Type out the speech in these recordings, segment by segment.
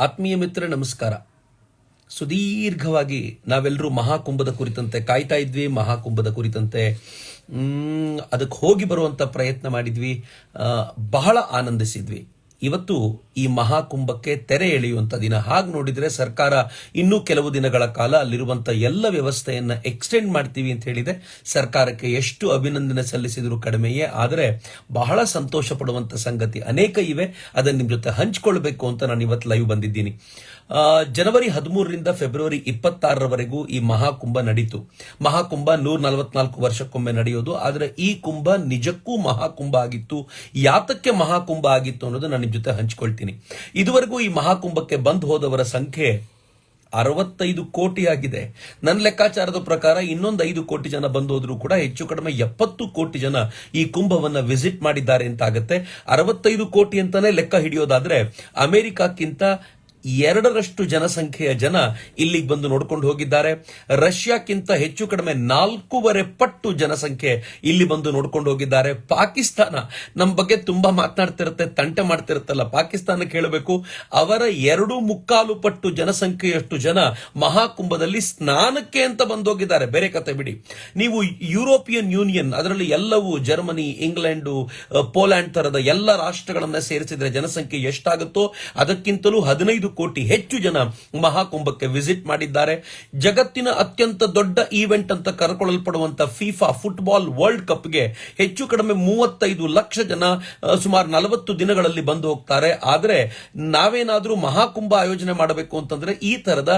ಆತ್ಮೀಯ ಮಿತ್ರ ನಮಸ್ಕಾರ. ಸುದೀರ್ಘವಾಗಿ ನಾವೆಲ್ಲರೂ ಮಹಾಕುಂಭದ ಕುರಿತಂತೆ, ಕಾಯ್ತಾ ಇದ್ವಿ, ಮಹಾಕುಂಭದ ಕುರಿತಂತೆ. ಅದಕ್ಕೆ ಹೋಗಿ ಬರುವಂತ ಪ್ರಯತ್ನ ಮಾಡಿದ್ವಿ. ಬಹಳ ಆನಂದಿಸಿದ್ವಿ. ಇವತ್ತು ಈ ಮಹಾಕುಂಭಕ್ಕೆ ತೆರೆ ಎಳೆಯುವಂತ ದಿನ. ಹಾಗೆ ನೋಡಿದ್ರೆ ಸರ್ಕಾರ ಇನ್ನೂ ಕೆಲವು ದಿನಗಳ ಕಾಲ ಅಲ್ಲಿರುವಂಥ ಎಲ್ಲ ವ್ಯವಸ್ಥೆಯನ್ನು ಎಕ್ಸ್ಟೆಂಡ್ ಮಾಡ್ತೀವಿ ಅಂತ ಹೇಳಿದೆ. ಸರ್ಕಾರಕ್ಕೆ ಎಷ್ಟು ಅಭಿನಂದನೆ ಸಲ್ಲಿಸಿದರೂ ಕಡಿಮೆಯೇ. ಆದರೆ ಬಹಳ ಸಂತೋಷ ಪಡುವಂಥ ಸಂಗತಿ ಅನೇಕ ಇವೆ. ಅದನ್ನ ನಿಮ್ಮ ಜೊತೆ ಹಂಚಿಕೊಳ್ಬೇಕು ಅಂತ ನಾನು ಇವತ್ತು ಲೈವ್ ಬಂದಿದ್ದೀನಿ. ಜನವರಿ ಹದಿಮೂರರಿಂದ ಫೆಬ್ರವರಿ ಇಪ್ಪತ್ತಾರರವರೆಗೂ ಈ ಮಹಾಕುಂಭ ನಡೀತು. ಮಹಾಕುಂಭ ನೂರ ನಲವತ್ನಾಲ್ಕು ವರ್ಷಕ್ಕೊಮ್ಮೆ ನಡೆಯೋದು. ಆದರೆ ಈ ಕುಂಭ ನಿಜಕ್ಕೂ ಮಹಾಕುಂಭ ಆಗಿತ್ತು. ಯಾತಕ್ಕೆ ಮಹಾಕುಂಭ ಆಗಿತ್ತು ಅನ್ನೋದು ನಾನು ನಿಮ್ಮ ಜೊತೆ ಹಂಚ್ಕೊಳ್ತೀನಿ. ಇದುವರೆಗೂ ಈ ಮಹಾಕುಂಭಕ್ಕೆ ಬಂದು ಹೋದವರ ಸಂಖ್ಯೆ ಅರವತ್ತೈದು ಕೋಟಿ ಆಗಿದೆ. ನನ್ನ ಲೆಕ್ಕಾಚಾರದ ಪ್ರಕಾರ ಇನ್ನೊಂದು ಐದು ಕೋಟಿ ಜನ ಬಂದೋದ್ರೂ ಕೂಡ ಹೆಚ್ಚು ಕಡಿಮೆ ಎಪ್ಪತ್ತು ಕೋಟಿ ಜನ ಈ ಕುಂಭವನ್ನ ವಿಸಿಟ್ ಮಾಡಿದ್ದಾರೆ ಅಂತ ಆಗುತ್ತೆ ಅರವತ್ತೈದು ಕೋಟಿ ಅಂತಾನೆ ಲೆಕ್ಕ ಹಿಡಿಯೋದಾದ್ರೆ ಅಮೆರಿಕಕ್ಕಿಂತ ಎರಡರಷ್ಟು ಜನಸಂಖ್ಯೆಯ ಜನ ಇಲ್ಲಿಗೆ ಬಂದು ನೋಡ್ಕೊಂಡು ಹೋಗಿದ್ದಾರೆ. ರಷ್ಯಾಕ್ಕಿಂತ ಹೆಚ್ಚು ಕಡಿಮೆ ನಾಲ್ಕೂವರೆ ಪಟ್ಟು ಜನಸಂಖ್ಯೆ ಇಲ್ಲಿ ಬಂದು ನೋಡ್ಕೊಂಡು ಹೋಗಿದ್ದಾರೆ. ಪಾಕಿಸ್ತಾನ ನಮ್ಮ ಬಗ್ಗೆ ತುಂಬಾ ಮಾತನಾಡ್ತಿರುತ್ತೆ, ತಂಟೆ ಮಾಡ್ತಿರುತ್ತಲ್ಲ. ಪಾಕಿಸ್ತಾನಕ್ಕೆ ಹೇಳಬೇಕು ಅವರ ಎರಡು ಮುಕ್ಕಾಲು ಪಟ್ಟು ಜನಸಂಖ್ಯೆಯಷ್ಟು ಜನ ಮಹಾಕುಂಭದಲ್ಲಿ ಸ್ನಾನಕ್ಕೆ ಅಂತ ಬಂದೋಗಿದ್ದಾರೆ ಬೇರೆ ಕತೆ ಬಿಡಿ. ನೀವು ಯುರೋಪಿಯನ್ ಯೂನಿಯನ್, ಅದರಲ್ಲಿ ಎಲ್ಲವೂ ಜರ್ಮನಿ, ಇಂಗ್ಲೆಂಡು ಪೋಲ್ಯಾಂಡ್ ತರದ ಎಲ್ಲ ರಾಷ್ಟ್ರಗಳನ್ನ ಸೇರಿಸಿದ್ರೆ ಜನಸಂಖ್ಯೆ ಎಷ್ಟಾಗುತ್ತೋ ಅದಕ್ಕಿಂತಲೂ ಹದಿನೈದು ಕೋಟಿ ಹೆಚ್ಚು ಜನ ಮಹಾಕುಂಭಕ್ಕೆ ವಿಸಿಟ್ ಮಾಡಿದ್ದಾರೆ. ಜಗತ್ತಿನ ಅತ್ಯಂತ ದೊಡ್ಡ ಈವೆಂಟ್ ಅಂತ ಕರೆಕೊಳ್ಳಲ್ಪಡುವಂತ ಫಿಫಾ ಫುಟ್ಬಾಲ್ ವರ್ಲ್ಡ್ ಕಪ್ಗೆ ಹೆಚ್ಚು ಕಡಿಮೆ ಮೂವತ್ತೈದು ಲಕ್ಷ ಜನ ಸುಮಾರು ನಲವತ್ತು ದಿನಗಳಲ್ಲಿ ಬಂದು ಹೋಗ್ತಾರೆ. ಆದರೆ ನಾವೇನಾದರೂ ಮಹಾಕುಂಭ ಆಯೋಜನೆ ಮಾಡಬೇಕು ಅಂತಂದ್ರೆ ಈ ತರದ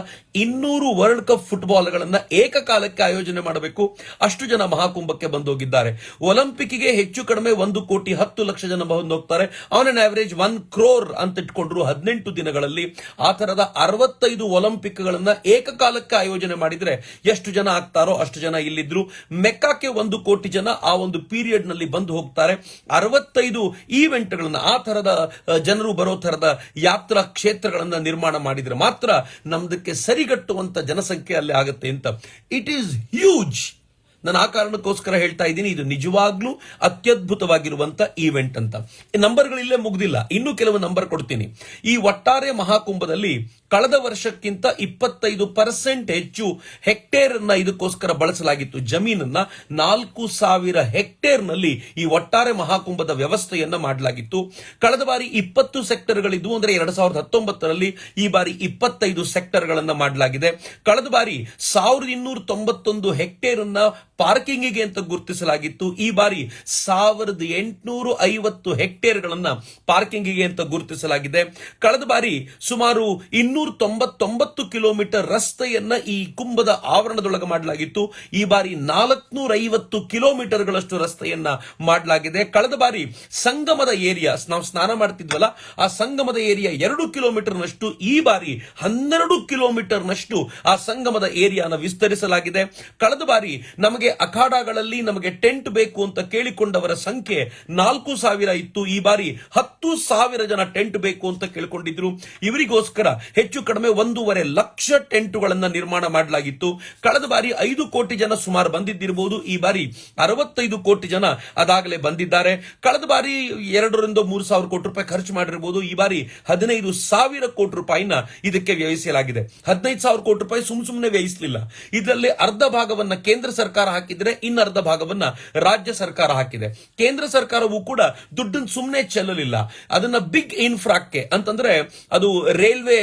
ಇನ್ನೂರು ವರ್ಲ್ಡ್ ಕಪ್ ಫುಟ್ಬಾಲ್ಗಳನ್ನ ಏಕಕಾಲಕ್ಕೆ ಆಯೋಜನೆ ಮಾಡಬೇಕು. ಅಷ್ಟು ಜನ ಮಹಾಕುಂಭಕ್ಕೆ ಬಂದು ಹೋಗಿದ್ದಾರೆ. ಒಲಿಂಪಿಕ್ಗೆ ಹೆಚ್ಚು ಕಡಿಮೆ ಒಂದು ಕೋಟಿ ಹತ್ತು ಲಕ್ಷ ಜನ ಬಂದು ಹೋಗ್ತಾರೆ. On an average one crore ಅಂತ ಇಟ್ಕೊಂಡ್ರು ಹದಿನೆಂಟು ದಿನಗಳಲ್ಲಿ. ಆ ತರದ ಅರವತ್ತೈದು ಒಲಿಂಪಿಕ್ ಗಳನ್ನ ಏಕಕಾಲಕ್ಕೆ ಆಯೋಜನೆ ಮಾಡಿದ್ರೆ ಎಷ್ಟು ಜನ ಆಗ್ತಾರೋ ಅಷ್ಟು ಜನ ಇಲ್ಲಿದ್ರು. ಮೆಕ್ಕಾಕ್ಕೆ ಒಂದು ಕೋಟಿ ಜನ ಆ ಒಂದು ಪೀರಿಯಡ್ನಲ್ಲಿ ಬಂದು ಹೋಗ್ತಾರೆ. ಅರವತ್ತೈದು ಈವೆಂಟ್ ಗಳನ್ನ ಆ ತರದ ಜನರು ಬರೋ ತರದ ಯಾತ್ರಾ ಕ್ಷೇತ್ರಗಳನ್ನ ನಿರ್ಮಾಣ ಮಾಡಿದ್ರೆ ಮಾತ್ರ ನಮ್ದಕ್ಕೆ ಸರಿಗಟ್ಟುವಂತ ಜನಸಂಖ್ಯೆ ಅಲ್ಲಿ ಆಗುತ್ತೆ ಅಂತ. ಇಟ್ ಈಸ್ ಹ್ಯೂಜ್ ನಾನು ಆ ಕಾರಣಕ್ಕೋಸ್ಕರ ಹೇಳ್ತಾ ಇದ್ದೀನಿ, ಇದು ನಿಜವಾಗ್ಲೂ ಅತ್ಯದ್ಭುತವಾಗಿರುವಂತ ಈವೆಂಟ್ ಅಂತ. ಈ ನಂಬರ್ಗಳಿಲ್ಲೇ ಮುಗ್ದಿಲ್ಲ. ಇನ್ನೂ ಕೆಲವು ನಂಬರ್ ಕೊಡ್ತೀನಿ. ಈ ಒಟ್ಟಾರೆ ಮಹಾಕುಂಭದಲ್ಲಿ ಕಳೆದ ವರ್ಷಕ್ಕಿಂತ ಇಪ್ಪತ್ತೈದು ಪರ್ಸೆಂಟ್ ಹೆಚ್ಚು ಹೆಕ್ಟೇರ್ ಅನ್ನ ಇದಕ್ಕೋಸ್ಕರ ಬಳಸಲಾಗಿತ್ತು. ಜಮೀನನ್ನ ನಾಲ್ಕು ಸಾವಿರ ಹೆಕ್ಟೇರ್ನಲ್ಲಿ ಈ ಒಟ್ಟಾರೆ ಮಹಾಕುಂಭದ ವ್ಯವಸ್ಥೆಯನ್ನ ಮಾಡಲಾಗಿತ್ತು. ಕಳೆದ ಬಾರಿ ಇಪ್ಪತ್ತು ಸೆಕ್ಟರ್ಗಳಿದ್ವು ಅಂದ್ರೆ ಎರಡ್ ಸಾವಿರದ ಹತ್ತೊಂಬತ್ತರಲ್ಲಿ ಈ ಬಾರಿ ಇಪ್ಪತ್ತೈದು ಸೆಕ್ಟರ್ಗಳನ್ನ ಮಾಡಲಾಗಿದೆ. ಕಳೆದ ಬಾರಿ ಸಾವಿರದ ಇನ್ನೂರ ತೊಂಬತ್ತೊಂದು ಹೆಕ್ಟೇರ್ ಅನ್ನ ಪಾರ್ಕಿಂಗಿಗೆ ಅಂತ ಗುರುತಿಸಲಾಗಿತ್ತು. ಈ ಬಾರಿ ಸಾವಿರದ ಎಂಟುನೂರು ಐವತ್ತು ಹೆಕ್ಟೇರ್ಗಳನ್ನ ಪಾರ್ಕಿಂಗಿಗೆ ಅಂತ ಗುರುತಿಸಲಾಗಿದೆ. ಕಳೆದ ಬಾರಿ ಸುಮಾರು ಇನ್ನೂರ ತೊಂಬತ್ತೊಂಬತ್ತು ಕಿಲೋಮೀಟರ್ ರಸ್ತೆಯನ್ನ ಈ ಕುಂಭದ ಆವರಣದೊಳಗೆ ಮಾಡಲಾಗಿತ್ತು. ಈ ಬಾರಿ ನಾಲ್ಕನೂರ ಐವತ್ತು ಕಿಲೋಮೀಟರ್ಗಳಷ್ಟು ರಸ್ತೆಯನ್ನ ಮಾಡಲಾಗಿದೆ. ಕಳೆದ ಬಾರಿ ಸಂಗಮದ ಏರಿಯಾ, ನಾವು ಸ್ನಾನ ಮಾಡ್ತಿದ್ವಲ್ಲ, ಆ ಸಂಗಮದ ಏರಿಯಾ ಎರಡು ಕಿಲೋಮೀಟರ್ನಷ್ಟು, ಈ ಬಾರಿ ಹನ್ನೆರಡು ಕಿಲೋಮೀಟರ್ನಷ್ಟು ಆ ಸಂಗಮದ ಏರಿಯಾನ ವಿಸ್ತರಿಸಲಾಗಿದೆ. ಕಳೆದ ಬಾರಿ ನಮಗೆ ಅಖಾಡಗಳಲ್ಲಿ ನಮಗೆ ಟೆಂಟ್ ಬೇಕು ಅಂತ ಕೇಳಿಕೊಂಡವರ ಸಂಖ್ಯೆ ನಾಲ್ಕು ಸಾವಿರ ಇತ್ತು. ಈ ಬಾರಿ ಹತ್ತು ಸಾವಿರ ಜನ ಟೆಂಟ್ ಬೇಕು ಅಂತ ಕೇಳಿಕೊಂಡಿದ್ರು. ಇವರಿಗೋಸ್ಕರ ಹೆಚ್ಚು ಕಡಿಮೆ ಒಂದೂವರೆ ಲಕ್ಷ ಟೆಂಟ್ಗಳನ್ನು ನಿರ್ಮಾಣ ಮಾಡಲಾಗಿತ್ತು. ಕಳೆದ ಬಾರಿ ಐದು ಕೋಟಿ ಜನ ಸುಮಾರು ಬಂದಿದ್ದಿರಬಹುದು ಈ ಬಾರಿ ಅರವತ್ತೈದು ಕೋಟಿ ಜನ ಅದಾಗಲೇ ಬಂದಿದ್ದಾರೆ. ಕಳೆದ ಬಾರಿ ಎರಡರಿಂದ ಮೂರು ಸಾವಿರ ಕೋಟಿ ರೂಪಾಯಿ ಖರ್ಚು ಮಾಡಿರಬಹುದು ಈ ಬಾರಿ ಹದಿನೈದು ಸಾವಿರ ಕೋಟಿ ರೂಪಾಯಿನ ಇದಕ್ಕೆ ವ್ಯಯಿಸಲಾಗಿದೆ ಹದಿನೈದು ಸಾವಿರ ಕೋಟಿ ರೂಪಾಯಿ ಸುಮ್ ಸುಮ್ಮನೆ ವ್ಯಯಿಸಲಿಲ್ಲ. ಇದರಲ್ಲಿ ಅರ್ಧ ಭಾಗವನ್ನ ಕೇಂದ್ರ ಸರ್ಕಾರ ಹಾಕಿದ್ರೆ ಇನ್ನರ್ಧ ಭಾಗವನ್ನ ರಾಜ್ಯ ಸರ್ಕಾರ ಹಾಕಿದೆ. ಕೇಂದ್ರ ಸರ್ಕಾರವು ಕೂಡ ದುಡ್ಡನ್ನು ಸುಮ್ಮನೆ ಚೆಲ್ಲಲಿಲ್ಲ. ಅದನ್ನ ಬಿಗ್ ಇನ್ಫ್ರಾಕ್ಕೆ ಅಂತಂದ್ರೆ ಅದು ರೈಲ್ವೆ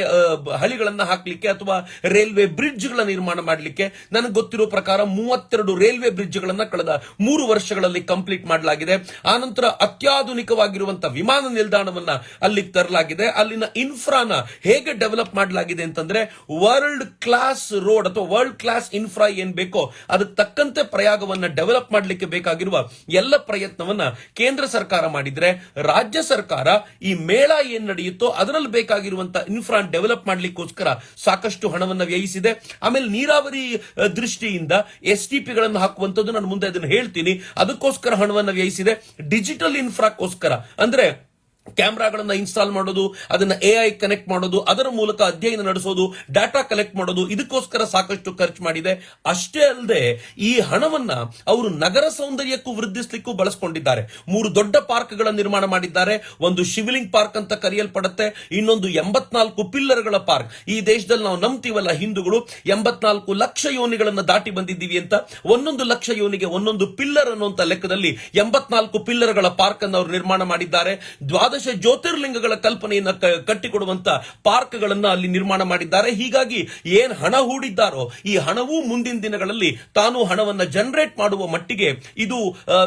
ಹಳಿಗಳನ್ನ ಹಾಕ್ಲಿಕ್ಕೆ ಅಥವಾ ರೈಲ್ವೆ ಬ್ರಿಡ್ಜ್ಗಳ ನಿರ್ಮಾಣ ಮಾಡಲಿಕ್ಕೆ ನನಗೆ ಗೊತ್ತಿರೋ ಪ್ರಕಾರ ಮೂವತ್ತೆರಡು ರೈಲ್ವೆ ಬ್ರಿಡ್ಜ್ ಗಳನ್ನ ಕಳೆದ ಮೂರು ವರ್ಷಗಳಲ್ಲಿ ಕಂಪ್ಲೀಟ್ ಮಾಡಲಾಗಿದೆ. ಆನಂತರ ಅತ್ಯಾಧುನಿಕವಾಗಿರುವಂತಹ ವಿಮಾನ ನಿಲ್ದಾಣವನ್ನ ಅಲ್ಲಿ ತರಲಾಗಿದೆ. ಅಲ್ಲಿನ ಇನ್ಫ್ರಾನ ಹೇಗೆ ಡೆವಲಪ್ ಮಾಡಲಾಗಿದೆ ಅಂತಂದ್ರೆ ವರ್ಲ್ಡ್ ಕ್ಲಾಸ್ ರೋಡ್ ಅಥವಾ ವರ್ಲ್ಡ್ ಕ್ಲಾಸ್ ಇನ್ಫ್ರಾ ಏನ್ ಬೇಕೋ ಅದಕ್ಕೆ ತಕ್ಕಂತೆ ಪ್ರಯಾಗವನ್ನ ಡೆವಲಪ್ ಮಾಡಲಿಕ್ಕೆ ಬೇಕಾಗಿರುವ ಎಲ್ಲ ಪ್ರಯತ್ನವನ್ನ ಕೇಂದ್ರ ಸರ್ಕಾರ ಮಾಡಿದ್ರೆ ರಾಜ್ಯ ಸರ್ಕಾರ ಈ ಮೇಳ ಏನ್ ನಡೆಯುತ್ತೋ ಅದರಲ್ಲಿ ಬೇಕಾಗಿರುವಂತಹ ಇನ್ಫ್ರಾ ಡೆವಲಪ್ ಮಾಡ್ಲಿಕ್ಕೋಸ್ಕರ ಸಾಕಷ್ಟು ಹಣವನ್ನ ವ್ಯಯಿಸಿದೆ. ಆಮೇಲೆ ನೀರಾವರಿ ದೃಷ್ಟಿಯಿಂದ ಎಸ್ ಟಿ ಪಿಗಳನ್ನು ಹಾಕುವಂತದ್ದು ನಾನು ಮುಂದೆ ಅದನ್ನು ಹೇಳ್ತೀನಿ. ಅದಕ್ಕೋಸ್ಕರ ಹಣವನ್ನ ವ್ಯಯಿಸಿದೆ. ಡಿಜಿಟಲ್ ಇನ್ಫ್ರಾಕ್ಕೋಸ್ಕರ ಅಂದ್ರೆ ಕ್ಯಾಮ್ರಾಗಳನ್ನ ಇನ್ಸ್ಟಾಲ್ ಮಾಡೋದು, ಅದನ್ನ ಎ ಐ ಕನೆಕ್ಟ್ ಮಾಡೋದು, ಅದರ ಮೂಲಕ ಅಧ್ಯಯನ ನಡೆಸೋದು, ಡಾಟಾ ಕಲೆಕ್ಟ್ ಮಾಡೋದು, ಇದಕ್ಕೋಸ್ಕರ ಸಾಕಷ್ಟು ಖರ್ಚು ಮಾಡಿದೆ. ಅಷ್ಟೇ ಅಲ್ಲದೆ ಈ ಹಣವನ್ನ ಅವರು ನಗರ ಸೌಂದರ್ಯಕ್ಕೂ ವೃದ್ಧಿಸಲಿಕ್ಕೂ ಬಳಸ್ಕೊಂಡಿದ್ದಾರೆ. ಮೂರು ದೊಡ್ಡ ಪಾರ್ಕ್ಗಳ ನಿರ್ಮಾಣ ಮಾಡಿದ್ದಾರೆ. ಒಂದು ಶಿವಲಿಂಗ್ ಪಾರ್ಕ್ ಅಂತ ಕರೆಯಲ್ಪಡುತ್ತೆ. ಇನ್ನೊಂದು ಎಂಬತ್ನಾಲ್ಕು ಪಿಲ್ಲರ್ಗಳ ಪಾರ್ಕ್. ಈ ದೇಶದಲ್ಲಿ ನಾವು ನಂಬ್ತೀವಲ್ಲ ಹಿಂದೂಗಳು. ಎಂಬತ್ನಾಲ್ಕು ಲಕ್ಷ ಯೋನಿಗಳನ್ನ ದಾಟಿ ಬಂದಿದ್ದೀವಿ ಅಂತ. ಒಂದೊಂದು ಲಕ್ಷ ಯೋನಿಗೆ ಒಂದೊಂದು ಪಿಲ್ಲರ್ ಅನ್ನುವಂತ ಲೆಕ್ಕದಲ್ಲಿ ಎಂಬತ್ನಾಲ್ಕು ಪಿಲ್ಲರ್ಗಳ ಪಾರ್ಕ್ ಅನ್ನು ಅವರು ನಿರ್ಮಾಣ ಮಾಡಿದ್ದಾರೆ. ದ್ವಾದಶ ಜ್ಯೋತಿರ್ಲಿಂಗಗಳ ಕಲ್ಪನೆಯನ್ನ ಕಟ್ಟಿಕೊಡುವಂತ ಪಾರ್ಕ್ಗಳನ್ನ ಅಲ್ಲಿ ನಿರ್ಮಾಣ ಮಾಡಿದ್ದಾರೆ. ಹೀಗಾಗಿ ಏನ್ ಹಣ ಹೂಡಿದ್ದಾರೋ ಈ ಹಣವೂ ಮುಂದಿನ ದಿನಗಳಲ್ಲಿ ತಾನು ಹಣವನ್ನ ಜನರೇಟ್ ಮಾಡುವ ಮಟ್ಟಿಗೆ ಇದು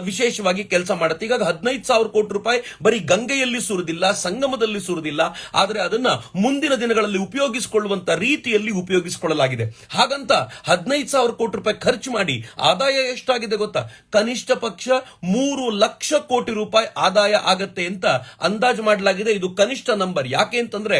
ವಿಶೇಷವಾಗಿ ಕೆಲಸ ಮಾಡುತ್ತೆ. ಈಗ ಹದಿನೈದು ಸಾವಿರ ಕೋಟಿ ರೂಪಾಯಿ ಬರೀ ಗಂಗೆಯಲ್ಲಿ ಸುರಿದಿಲ್ಲ, ಸಂಗಮದಲ್ಲಿ ಸುರಿದಿಲ್ಲ. ಆದರೆ ಅದನ್ನ ಮುಂದಿನ ದಿನಗಳಲ್ಲಿ ಉಪಯೋಗಿಸಿಕೊಳ್ಳುವಂತ ರೀತಿಯಲ್ಲಿ ಉಪಯೋಗಿಸಿಕೊಳ್ಳಲಾಗಿದೆ. ಹಾಗಂತ ಹದಿನೈದು ಸಾವಿರ ಕೋಟಿ ರೂಪಾಯಿ ಖರ್ಚು ಮಾಡಿ ಆದಾಯ ಎಷ್ಟಾಗಿದೆ ಗೊತ್ತಾ? ಕನಿಷ್ಠ ಪಕ್ಷ ಮೂರು ಲಕ್ಷ ಕೋಟಿ ರೂಪಾಯಿ ಆದಾಯ ಆಗತ್ತೆ ಅಂತ ಅಂದಾಜು ಮಾಡಲಾಗಿದೆ. ಇದು ಕನಿಷ್ಠ ನಂಬರ್. ಯಾಕೆ ಅಂತಂದ್ರೆ